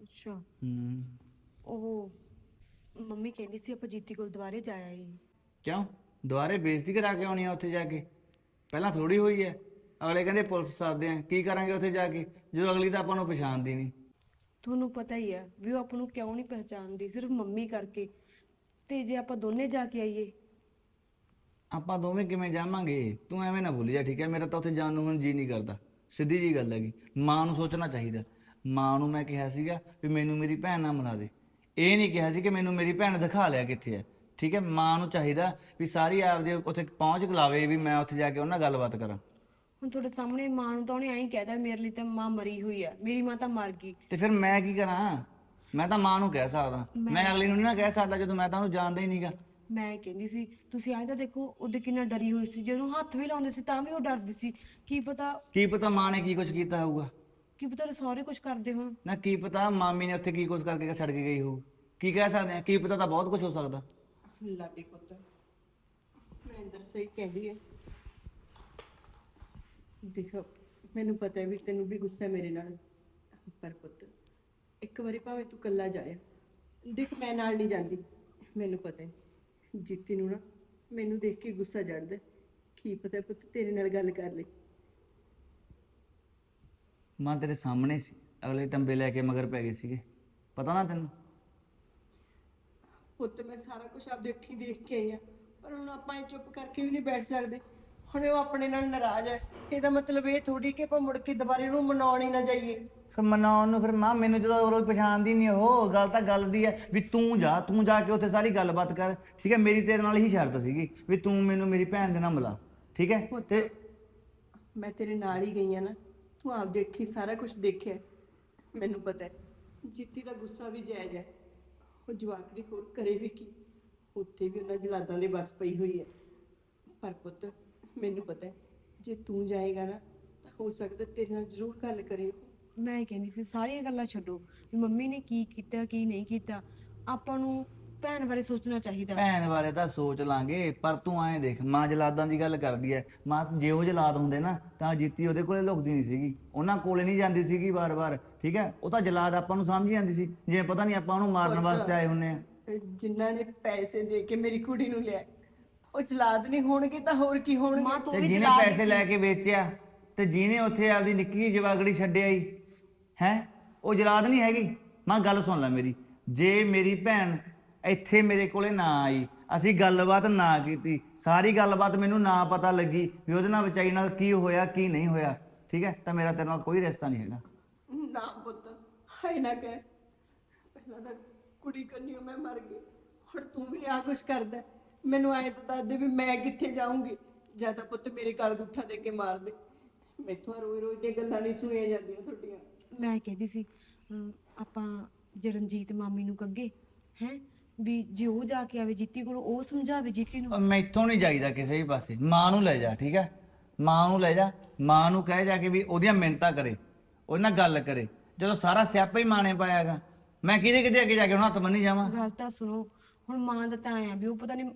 ਅੱਛਾ। ਹੂੰ। ਉਹ ਮੰਮੀ ਕਹਿੰਦੀ ਸੀ ਆਪਾਂ ਜੀਤੀ ਕੋਲ ਦੁਬਾਰੇ ਜਾ ਆਏ ਕਿਉਂ? ਦੁਬਾਰੇ ਬੇਇੱਜ਼ਤੀ ਕਰਾ ਕੇ ਆਉਣੀ ਆ ਉੱਥੇ ਜਾ ਕੇ? ਪਹਿਲਾਂ ਥੋੜੀ ਹੋਈ ਐ ਅਗਲੇ ਕਹਿੰਦੇ ਪੁਲਿਸ ਸਾਦੇ ਆ ਕੀ ਕਰਾਂਗੇ ਉੱਥੇ ਜਾ ਕੇ? ਜਦੋਂ ਅਗਲੀ ਤਾਂ ਆਪਾਂ ਨੂੰ ਪਛਾਣਦੀ ਨਹੀਂ। ਤੁਹਾਨੂੰ ਪਤਾ ਹੀ ਆ ਵੀ ਉਹ ਆਪਾਂ ਨੂੰ ਕਿਉਂ ਨਹੀਂ ਪਹਿਚਾਨਦੀ ਸਿਰਫ ਮੰਮੀ ਕਰਕੇ। ਤੇ ਜੇ ਆਪਾਂ ਦੋਨੇ ਜਾ ਕੇ ਆਈਏ? ਆਪਾਂ ਦੋਵੇਂ ਕਿਵੇਂ ਜਾਵਾਂਗੇ? ਤੂੰ ਐਵੇਂ ਨਾ ਭੁੱਲ ਜਾ ਠੀਕ ਹੈ? ਮੇਰਾ ਤਾਂ ਉੱਥੇ ਜਾਣ ਨੂੰ ਹੁਣ ਜੀ ਨਹੀਂ ਕਰਦਾ। ਸਿੱਧੀ ਜੀ ਗੱਲ ਹੈਗੀ। ਮਾਂ ਨੂੰ ਸੋਚਣਾ ਚਾਹੀਦਾ। ਮਾਂ ਨੂੰ ਮੈਂ ਕਿਹਾ ਸੀਗਾ ਵੀ ਮੈਨੂੰ ਮੇਰੀ ਭੈਣ ਨਾਲ ਮਿਲਾ ਦੇ। ਇਹ ਨਹੀਂ ਕਿਹਾ ਸੀ ਕਿ ਮੈਨੂੰ ਮੇਰੀ ਭੈਣ ਦਿਖਾ ਲਿਆ ਕਿੱਥੇ ਹੈ। ਠੀਕ ਹੈ? ਮਾਂ ਨੂੰ ਚਾਹੀਦਾ ਵੀ ਸਾਰੀ ਆਪਦੇ ਉੱਥੇ ਪਹੁੰਚ ਲਾਵੇ ਵੀ ਮੈਂ ਉੱਥੇ ਜਾ ਕੇ ਉਹਨਾਂ ਨਾਲ ਗੱਲਬਾਤ ਕਰਾਂ। ਹੁਣ ਤੁਹਾਡੇ ਸਾਹਮਣੇ ਮਾਂ ਨੂੰ ਤਾਂ ਉਹਨੇ ਐਂ ਕਹਿਦਾ ਮੇਰੇ ਲਈ ਤਾਂ ਮਾਂ ਮਰੀ ਹੋਈ ਆ। ਮੇਰੀ ਮਾਂ ਤਾਂ ਮਰ ਗਈ। ਤੇ ਫਿਰ ਮੈਂ ਕੀ ਕਰਾਂ? ਮੈਂ ਤਾਂ ਮਾਂ ਨੂੰ ਕਹਿ ਸਕਦਾ। ਮੈਂ ਅਗਲੀ ਨੂੰ ਨਹੀਂ ਨਾ ਕਹਿ ਸਕਦਾ ਜਦੋਂ ਮੈਂ ਤਾਂ ਉਹਨੂੰ ਜਾਣਦਾ ਹੀ ਨਹੀਂਗਾ ਮੈਂ ਕਹਿੰਦੀ ਸੀ ਤੁਸੀਂ ਐਂ ਤਾਂ ਦੇਖੋ ਉਹਦੇ ਕਿੰਨਾ ਡਰੀ ਹੋਈ ਸੀ। ਜਦੋਂ ਹੱਥ ਵੀ ਲਾਉਂਦੇ ਸੀ ਤਾਂ ਵੀ ਉਹ ਡਰਦੀ ਸੀ। ਕੀ ਪਤਾ ਕੀ ਪਤਾ ਮਾਂ ਨੇ ਕੀ ਕੁਝ ਕੀਤਾ ਹੋਊਗਾ। ਕੀ ਪਤਾ ਉਹ ਸਾਰੇ ਕੁਝ ਕਰਦੇ ਹੁਣ। ਨਾ ਕੀ ਪਤਾ ਮਾਮੀ ਨੇ ਉੱਥੇ ਕੀ ਕੁਝ ਕਰਕੇ ਛੱਡ ਕੇ ਗਈ ਹੋਊ। ਕੀ ਕਹਿ ਸਕਦੇ ਆ? ਕੀ ਪਤਾ ਤਾਂ ਬਹੁਤ ਕੁਝ ਹੋ ਸਕਦਾ। ਲਾਡੀ ਪੁੱਤ ਮਨਿੰਦਰ ਸਹੀ ਕਹਿੰਦੀ ਹੈ। ਦੇਖ ਮੈਨੂੰ ਪਤਾ ਹੈ ਵੀ ਤੈਨੂੰ ਵੀ ਗੁੱਸਾ ਹੈ ਮੇਰੇ ਨਾਲ। ਪਰ ਪੁੱਤ ਇੱਕ ਵਾਰੀ ਭਾਵੇਂ ਤੂੰ ਕੱਲਾ ਜਾਇਆ। ਦੇਖ ਮੈਂ ਨਾਲ ਨਹੀਂ ਜਾਂਦੀ। ਮੈਨੂੰ ਪਤਾ ਹੈ ਜੀਤੀ ਨੂੰ ਨਾ ਮੈਨੂੰ ਦੇਖ ਕੇ ਗੁੱਸਾ ਚੜਦਾ ਹੈ। ਕੀ ਪਤਾ ਪੁੱਤ ਤੇਰੇ ਨਾਲ ਗੱਲ ਕਰ ਲੈ ਮਾਂ ਤੇਰੇ ਸਾਹਮਣੇ ਸੀ। ਅਗਲੇ ਟੰਬੇ ਲੈ ਕੇ ਮਗਰ ਪੈ ਗਏ ਸੀਗੇ। ਪਤਾ ਨਾ ਤੈਨੂੰ? ਪੁੱਤ ਮੈਂ ਸਾਰਾ ਕੁਝ ਆਪਦੇ ਅੱਖੀਂ ਦੇਖ ਕੇ ਆਈ ਆ ਪਰ ਹੁਣ ਆਪਾਂ ਇਹ ਚੁੱਪ ਕਰਕੇ ਵੀ ਨਹੀਂ ਬੈਠ ਸਕਦੇ। ਹੁਣ ਉਹ ਆਪਣੇ ਨਾਲ ਨਾਰਾਜ਼ ਹੈ ਇਹਦਾ ਮਤਲਬ ਇਹ ਥੋੜੀ ਕਿ ਆਪਾਂ ਮੁੜ ਕੇ ਦੁਬਾਰੇ ਉਹਨੂੰ ਮਨਾਉਣ ਹੀ ਨਾ ਜਾਈਏ। ਫਿਰ ਮਨਾਉਣ ਨੂੰ ਫਿਰ ਮਾਂ ਮੈਨੂੰ ਜਦੋਂ ਉਹ ਪਛਾਣਦੀ ਨਹੀਂ ਉਹ ਗੱਲ ਤਾਂ ਗੱਲ ਦੀ ਹੈ ਵੀ ਤੂੰ ਜਾ ਤੂੰ ਜਾ ਕੇ ਉੱਥੇ ਸਾਰੀ ਗੱਲਬਾਤ ਕਰ। ਠੀਕ ਹੈ ਮੇਰੀ ਤੇਰੇ ਨਾਲ ਹੀ ਸ਼ਰਤ ਸੀਗੀ ਵੀ ਤੂੰ ਮੈਨੂੰ ਮੇਰੀ ਭੈਣ ਦੇ ਨਾਲ ਮਿਲਾ। ਠੀਕ ਹੈ ਤੇ ਮੈਂ ਤੇਰੇ ਨਾਲ ਹੀ ਗਈ ਆ ਨਾ। ਤੂੰ ਆਪ ਦੇਖੀ, ਸਾਰਾ ਕੁਝ ਦੇਖਿਆ ਹੈ। ਮੈਨੂੰ ਪਤਾ ਹੈ। ਜੀਤੀ ਦਾ ਗੁੱਸਾ ਵੀ ਜਾਇਜ਼ ਹੈ। ਉਹ ਜਵਾਕਰੀ ਹੋਰ ਕਰੇ ਵੀ ਕੀ? ਉੱਥੇ ਵੀ ਉਹਨਾਂ ਜਲਾਦਾਂ ਦੇ ਬਸ ਪਈ ਹੋਈ ਹੈ। ਪਰ ਪੁੱਤ, ਮੈਨੂੰ ਪਤਾ ਹੈ, ਜੇ ਤੂੰ ਜਾਏਗਾ ਨਾ, ਤਾਂ ਹੋ ਸਕਦਾ ਤੇਰੇ ਨਾਲ ਜ਼ਰੂਰ ਗੱਲ ਕਰੇ ਮੈਂ ਕਹਿੰਦੀ ਸੀ, ਸਾਰੀਆਂ ਗੱਲਾਂ ਛੱਡੋ, ਵੀ ਮੰਮੀ ਨੇ ਕੀ ਕੀਤਾ, ਕੀ ਨਹੀਂ ਕੀਤਾ। ਆਪਾਂ ਨੂੰ ਭੈਣ ਬਾਰੇ ਸੋਚਣਾ ਚਾਹੀਦਾ। ਭੈਣ ਬਾਰੇ ਤਾਂ ਸੋਚ ਲਾਂਗੇ ਪਰ ਤੂੰ ਐਂ ਦੇਖ ਮਾਂ ਜਲਾਦਾਂ ਦੀ ਗੱਲ ਕਰਦੀ ਐ। ਮਾਂ ਜੇ ਉਹ ਜਲਾਦ ਹੁੰਦੇ ਨਾ ਤਾਂ ਜੀਤੀ ਉਹਦੇ ਕੋਲੇ ਲੁਕਦੀ ਨਹੀਂ ਸੀਗੀ। ਉਹਨਾਂ ਕੋਲੇ ਨਹੀਂ ਜਾਂਦੀ ਸੀਗੀ ਵਾਰ-ਵਾਰ ਠੀਕ ਹੈ ਉਹ ਤਾਂ ਜਲਾਦ ਆਪਾਂ ਨੂੰ ਸਮਝ ਜਾਂਦੀ ਸੀ। ਜਿਵੇਂ ਪਤਾ ਨਹੀਂ ਆਪਾਂ ਉਹਨੂੰ ਮਾਰਨ। ਵਾਸਤੇ ਆਏ ਹੁੰਨੇ ਆ। ਜਿਨ੍ਹਾਂ ਨੇ ਪੈਸੇ ਦੇ ਕੇ ਮੇਰੀ ਕੁੜੀ ਨੂੰ ਲਿਆ ਉਹ ਜਲਾਦ ਨਹੀਂ ਹੋਣਗੇ ਤਾਂ ਹੋਰ ਕੀ ਹੋਣਗੇ? ਮਾਂ ਤੂੰ ਤੇ ਵੀ ਜਿਹਨੇ ਪੈਸੇ ਲੈ ਕੇ ਵੇਚਿਆ ਤੇ ਜਿਹਨੇ ਉੱਥੇ ਆਪਦੀ ਨਿੱਕੀ ਜਿਹੀ ਜਵਾਗੜੀ ਛੱਡਿਆ ਹੀ ਹੈ? ਉਹ ਜਲਾਦ ਨਹੀਂ ਹੈਗੀ। ਮਾਂ ਗੱਲ ਸੁਣ ਲੈ ਮੇਰੀ। ਜੇ ਮੇਰੀ ਭੈਣ ਇੱਥੇ ਮੇਰੇ ਕੋਲੇ ਨਾ ਆਈ। ਅਸੀਂ ਗੱਲਬਾਤ ਨਾ ਕੀਤੀ। ਸਾਰੀ ਗੱਲਬਾਤ ਮੈਨੂੰ ਨਾ ਪਤਾ ਲੱਗੀ ਵੀ ਉਹਦੇ ਨਾਲ ਵਿਚਾਈ ਨਾਲ ਕੀ ਹੋਇਆ ਕੀ ਨਹੀਂ ਹੋਇਆ। ਠੀਕ ਹੈ? ਤਾਂ ਮੇਰਾ ਤੇਰੇ ਨਾਲ ਕੋਈ ਰਿਸ਼ਤਾ ਨਹੀਂ ਹੈਗਾ। ਨਾ ਪੁੱਤ ਹਾਏ ਨਾ ਕਹਿ। ਪਹਿਲਾਂ ਤਾਂ ਕੁੜੀ ਕੰਨਿਓ ਮੈਂ ਮਰ ਗਈ। ਹੁਣ ਤੂੰ ਵੀ ਆ ਕੁਛ ਕਰਦਾ। ਮੈਨੂੰ ਐਂ ਤਾਂ ਦੱਸ ਦੇ ਵੀ ਮੈਂ ਕਿੱਥੇ ਜਾਊਂਗੀ। ਜਾਂ ਤਾਂ ਪੁੱਤ ਮੇਰੇ ਗਲ ਗੁੱਠਾ ਦੇ ਕੇ ਮਾਰ ਦੇ। ਮੈਥੋਂ ਰੋਜ਼ ਰੋਜ਼ ਦੀਆਂ ਗੱਲਾਂ ਨਹੀਂ ਸੁਣੀਆਂ ਜਾਂਦੀਆਂ ਤੁਹਾਡੀਆਂ। ਮੈਂ ਕਹਿੰਦੀ ਸੀ ਅਮ, ਆਪਾਂ ਜੇ ਰਣਜੀਤ ਮਾਮੀ ਨੂੰ ਕੱਗੇ ਹੈ? ਵੀ ਜੇ ਉਹ ਜਾ ਕੇ ਆਵੇ ਜੀਤੀ ਕੋਲ ਉਹ ਸਮਝਾਵੇ ਜੀਤੀ ਨੂੰ। ਮੈਥੋਂ ਨਹੀਂ ਜਾਈਦਾ ਕਿਸੇ ਵੀ ਪਾਸੇ। ਮਾਂ ਨੂੰ ਲੈ ਜਾ ਠੀਕ ਹੈ? ਮਾਂ ਨੂੰ ਲੈ ਜਾ। ਮਾਂ ਨੂੰ ਕਹਿ ਜਾ ਕੇ ਵੀ ਉਹਦੀਆਂ ਮਿੰਨਤਾਂ ਕਰੇ ਉਹਦੇ ਨਾਲ ਗੱਲ ਕਰੇ। ਜਦੋਂ ਸਾਰਾ ਸਿਆਪਾ ਹੀ ਮਾਂ ਨੇ ਪਾਇਆਗਾ ਮੈਂ ਕਿਹਦੇ ਕਿਤੇ ਅੱਗੇ ਜਾ ਕੇ ਹੁਣ ਹੱਥ ਬੰਨੀ ਜਾਵਾਂ? ਗੱਲ ਤਾਂ ਸੁਣੋ ਹੁਣ ਮਾਂ ਦਾ ਤਾਂ ਆਇਆ ਵੀ ਉਹ ਪਤਾ ਨਹੀਂ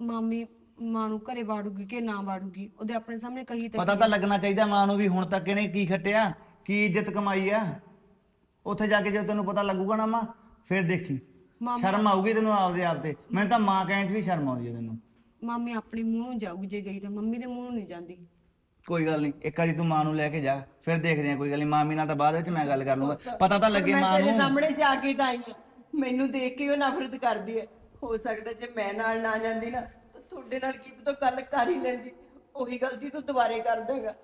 ਮਾਮੀ ਮਾਂ ਨੂੰ ਘਰੇ ਵਾੜੂਗੀ ਕਿ ਨਾ ਵਾੜੂਗੀ ਉਹਦੇ ਆਪਣੇ ਸਾਹਮਣੇ ਕਹੀ ਤਾਂ ਪਤਾ ਤਾਂ ਲੱਗਣਾ ਚਾਹੀਦਾ ਮਾਂ ਨੂੰ ਵੀ ਹੁਣ ਤੱਕ ਇਹਨੇ ਕੀ ਖੱਟਿਆ ਕੀ ਇੱਜ਼ਤ ਕਮਾਈ ਆ। ਉੱਥੇ ਜਾ ਕੇ ਜਦੋਂ ਤੈਨੂੰ ਪਤਾ ਲੱਗੂਗਾ ਨਾ ਮਾਂ ਫਿਰ ਦੇਖੀ। ਮਾਮਾ। ਸ਼ਰਮ ਆਊਗੀ ਤੈਨੂੰ ਆਪਦੇ ਆਪ ਤੇ। ਮੈਨੂੰ ਤਾਂ ਮਾਂ ਕਹਿਣ 'ਚ ਵੀ ਸ਼ਰਮ ਆਉਂਦੀ ਹੈ ਤੈਨੂੰ। ਮਾਮੀ ਆਪਣੇ ਮੂੰਹ ਨੂੰ ਜਾਊਗੀ ਜੇ ਗਈ ਤਾਂ। ਮੰਮੀ ਦੇ ਮੂੰਹ ਨੂੰ ਨਹੀਂ ਜਾਂਦੀ। ਕੋਈ ਗੱਲ ਨਹੀਂ। ਇੱਕ ਵਾਰੀ ਤੂੰ ਮਾਂ ਨੂੰ ਲੈ ਕੇ ਜਾ। ਫਿਰ ਦੇਖਦੇ ਆ ਕੋਈ ਗੱਲ ਨਹੀਂ। ਮਾਮੀ ਨਾਲ ਤਾਂ ਬਾਅਦ ਵਿੱਚ ਮੈਂ ਗੱਲ ਕਰ ਲੂੰਗਾ। ਪਤਾ ਤਾਂ ਲੱਗੇ ਮੈਂ ਮਾਂ ਤੇਰੇ ਨੂੰ। ਸਾਹਮਣੇ ਜਾ ਕੇ ਤਾਂ ਆਈ ਹਾਂ। ਮੈਨੂੰ ਦੇਖ ਕੇ ਉਹ ਨਫ਼ਰਤ ਕਰਦੀ ਹੈ। ਹੋ ਸਕਦਾ ਜੇ ਮੈਂ ਨਾਲ ਨਾ ਜਾਂਦੀ ਨਾ ਤਾਂ ਤੁਹਾਡੇ ਨਾਲ ਕੀ ਪਤਾ ਗੱਲ ਕਰ ਹੀ ਲੈਂਦੀ। ਉਹੀ ਗਲਤੀ ਤੂੰ ਦੁਬਾਰੇ ਕਰ ਦੇਗਾ।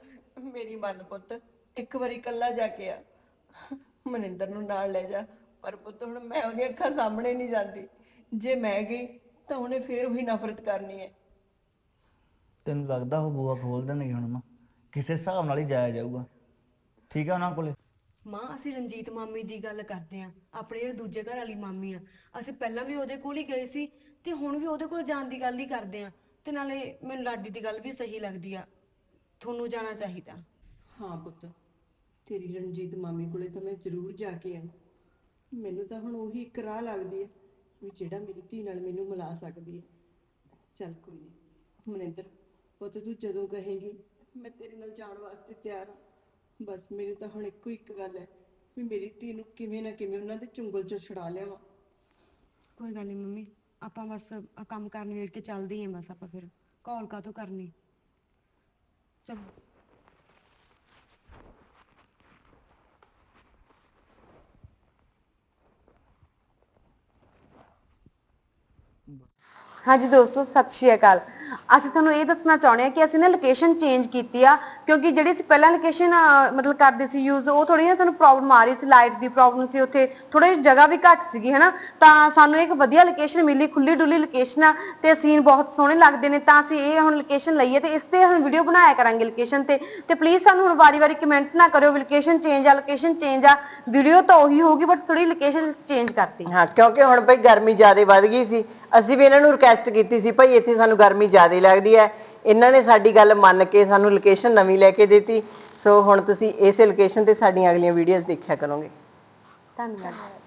ਮੇਰੀ ਮਨ ਪੁੱਤ ਇੱਕ ਵਾਰੀ ਇਕੱਲਾ ਜਾ ਕੇ ਆ। ਮਨਿੰਦਰ ਨੂੰ ਨਾਲ ਲੈ ਜਾ। ਪਰ ਪੁੱਤ ਹੁਣ ਮੈਂ ਉਹਦੀਆਂ ਅੱਖਾਂ ਸਾਹਮਣੇ ਨਹੀਂ ਜਾਂਦੀ। ਜੇ ਮੈਂ ਗਈ ਤਾਂ ਉਹਨੇ ਫੇਰ ਉਹੀ ਨਫ਼ਰਤ ਕਰਨੀ ਹੈ। ਤੈਨੂੰ ਲੱਗਦਾ ਉਹ ਬੂਆ ਖੋਲ ਦੇਣਗੇ ਹੁਣ ਮਾਂ? ਕਿਸੇ ਹਿਸਾਬ ਨਾਲ ਹੀ ਜਾਇਆ ਜਾਊਗਾ। ਠੀਕ ਆ ਉਹਨਾਂ ਕੋਲੇ? ਮਾਂ ਅਸੀਂ ਰਣਜੀਤ ਮਾਮੀ ਦੀ ਗੱਲ ਕਰਦੇ ਆ ਆਪਣੇ ਜਿਹੜੇ ਦੂਜੇ ਘਰ ਵਾਲੀ ਮਾਮੀ ਆ। ਅਸੀਂ ਪਹਿਲਾਂ ਵੀ ਉਹਦੇ ਕੋਲ ਹੀ ਗਏ ਸੀ ਤੇ ਹੁਣ ਵੀ ਉਹਦੇ ਕੋਲ ਜਾਣ ਦੀ ਗੱਲ ਹੀ ਕਰਦੇ ਆ ਤੇ ਨਾਲੇ ਮੈਨੂੰ ਲਾਡੀ ਦੀ ਗੱਲ ਵੀ ਸਹੀ ਲੱਗਦੀ ਆ। ਤੁਹਾਨੂੰ ਜਾਣਾ ਚਾਹੀਦਾ। ਹਾਂ ਪੁੱਤ ਤੇਰੀ ਰਣਜੀਤ ਮਾਮੀ ਕੋਲੇ ਤਾਂ ਮੈਂ ਜ਼ਰੂਰ ਜਾ ਕੇ ਆਵਾਂ ਮੈਨੂੰ ਤਾਂ ਹੁਣ ਉਹੀ ਇੱਕ ਰਾਹ ਲੱਗਦੀ ਹੈ ਵੀ ਜਿਹੜਾ ਮੇਰੀ ਧੀ ਨਾਲ ਮੈਨੂੰ ਮਿਲਾ ਸਕਦੀ ਹੈ। ਚੱਲ ਕੋਈ ਨਹੀਂ ਮਨਿੰਦਰ, ਪੁੱਤ ਤੂੰ ਜਦੋਂ ਕਹੇਂਗੀ, ਮੈਂ ਤੇਰੇ ਨਾਲ ਜਾਣ ਵਾਸਤੇ ਤਿਆਰ ਹਾਂ। ਬਸ ਮੇਰੀ ਤਾਂ ਹੁਣ ਇੱਕੋ ਇੱਕ ਗੱਲ ਹੈ ਵੀ ਮੇਰੀ ਧੀ ਨੂੰ ਕਿਵੇਂ ਨਾ ਕਿਵੇਂ ਉਹਨਾਂ ਦੇ ਚੁੰਗਲ ਚੋਂ ਛੁਡਾ ਲਿਆਵਾਂ। ਕੋਈ ਗੱਲ ਨਹੀਂ ਮੰਮੀ, ਆਪਾਂ ਬਸ ਆਹ ਕੰਮ ਕਰਨ ਵੇੜ ਕੇ ਚੱਲਦੇ ਹੀ ਆ ਬਸ ਆਪਾਂ ਫਿਰ। ਕਾਲ ਕਾਤੋਂ ਕਰਨੀ? ਚਲੋ ਹਾਂਜੀ ਦੋਸਤੋ, ਸਤਿ ਸ਼੍ਰੀ ਅਕਾਲ। ਅਸੀਂ ਤੁਹਾਨੂੰ ਇਹ ਦੱਸਣਾ ਚਾਹੁੰਦੇ ਹਾਂ ਕਿ ਅਸੀਂ ਨਾ ਲੋਕੇਸ਼ਨ ਚੇਂਜ ਕੀਤੀ ਆ, ਕਿਉਂਕਿ ਜਿਹੜੀ ਅਸੀਂ ਪਹਿਲਾਂ ਲੋਕੇਸ਼ਨ ਮਤਲਬ ਕਰਦੇ ਸੀ ਯੂਜ਼ ਉਹ ਥੋੜੀ ਨਾ ਤੁਹਾਨੂੰ ਪ੍ਰੋਬਲਮ ਆ ਰਹੀ ਸੀ ਲਾਈਟ ਦੀ ਪ੍ਰੋਬਲਮ ਸੀ ਉੱਥੇ। ਥੋੜੀ ਜਗ੍ਹਾ ਵੀ ਘੱਟ ਸੀਗੀ, ਹਨਾ? ਤਾਂ ਸਾਨੂੰ ਇੱਕ ਵਧੀਆ ਲੋਕੇਸ਼ਨ ਮਿਲੀ ਖੁੱਲੀ ਡੁੱਲੀ ਲੋਕੇਸ਼ਨ ਆ, ਤੇ ਸੀਨ ਬਹੁਤ ਸੋਹਣੇ ਲੱਗਦੇ ਨੇ। ਤਾਂ ਅਸੀਂ ਇਹ ਹੁਣ ਲੋਕੇਸ਼ਨ ਲਈ ਤੇ ਇਸ ਤੇ ਹੁਣ ਵੀਡੀਓ ਬਣਾਇਆ ਕਰਾਂਗੇ ਲੋਕੇਸ਼ਨ ਤੇ। ਤੇ ਪਲੀਜ਼ ਸਾਨੂੰ ਹੁਣ ਵਾਰੀ-ਵਾਰੀ ਕਮੈਂਟ ਨਾ ਕਰਿਓ ਲੋਕੇਸ਼ਨ ਚੇਂਜ ਆ ਲੋਕੇਸ਼ਨ ਚੇਂਜ ਆ। ਵੀਡੀਓ ਤਾਂ ਉਹੀ ਹੋਊਗੀ ਬਟ ਥੋੜੀ ਲੋਕੇਸ਼ਨ ਚੇਂਜ ਕਰਤੀ। ਹਾਂ, ਕਿਉਂਕਿ ਹੁਣ ਬਈ ਗਰਮੀ ਜ਼ਿਆਦਾ ਵੱਧ ਗਈ ਸੀ ਅਸੀਂ ਵੀ ਇਹਨਾਂ ਨੂੰ ਰਿਕਵੈਸਟ ਕੀਤੀ ਸੀ, ਭਾਈ ਇੱਥੇ ਸਾਨੂੰ ਗਰਮੀ ਜ਼ਿਆਦਾ ਲੱਗਦੀ ਹੈ। ਇਹਨਾਂ ਨੇ ਸਾਡੀ ਗੱਲ ਮੰਨ ਕੇ ਸਾਨੂੰ ਲੋਕੇਸ਼ਨ ਨਵੀਂ ਲੈ ਕੇ ਦਿੱਤੀ। ਸੋ ਹੁਣ ਤੁਸੀਂ ਇਸੇ ਲੋਕੇਸ਼ਨ ਤੇ ਸਾਡੀਆਂ ਅਗਲੀਆਂ ਵੀਡੀਓਜ਼ ਦੇਖਿਆ ਕਰੋਗੇ। ਧੰਨਵਾਦ।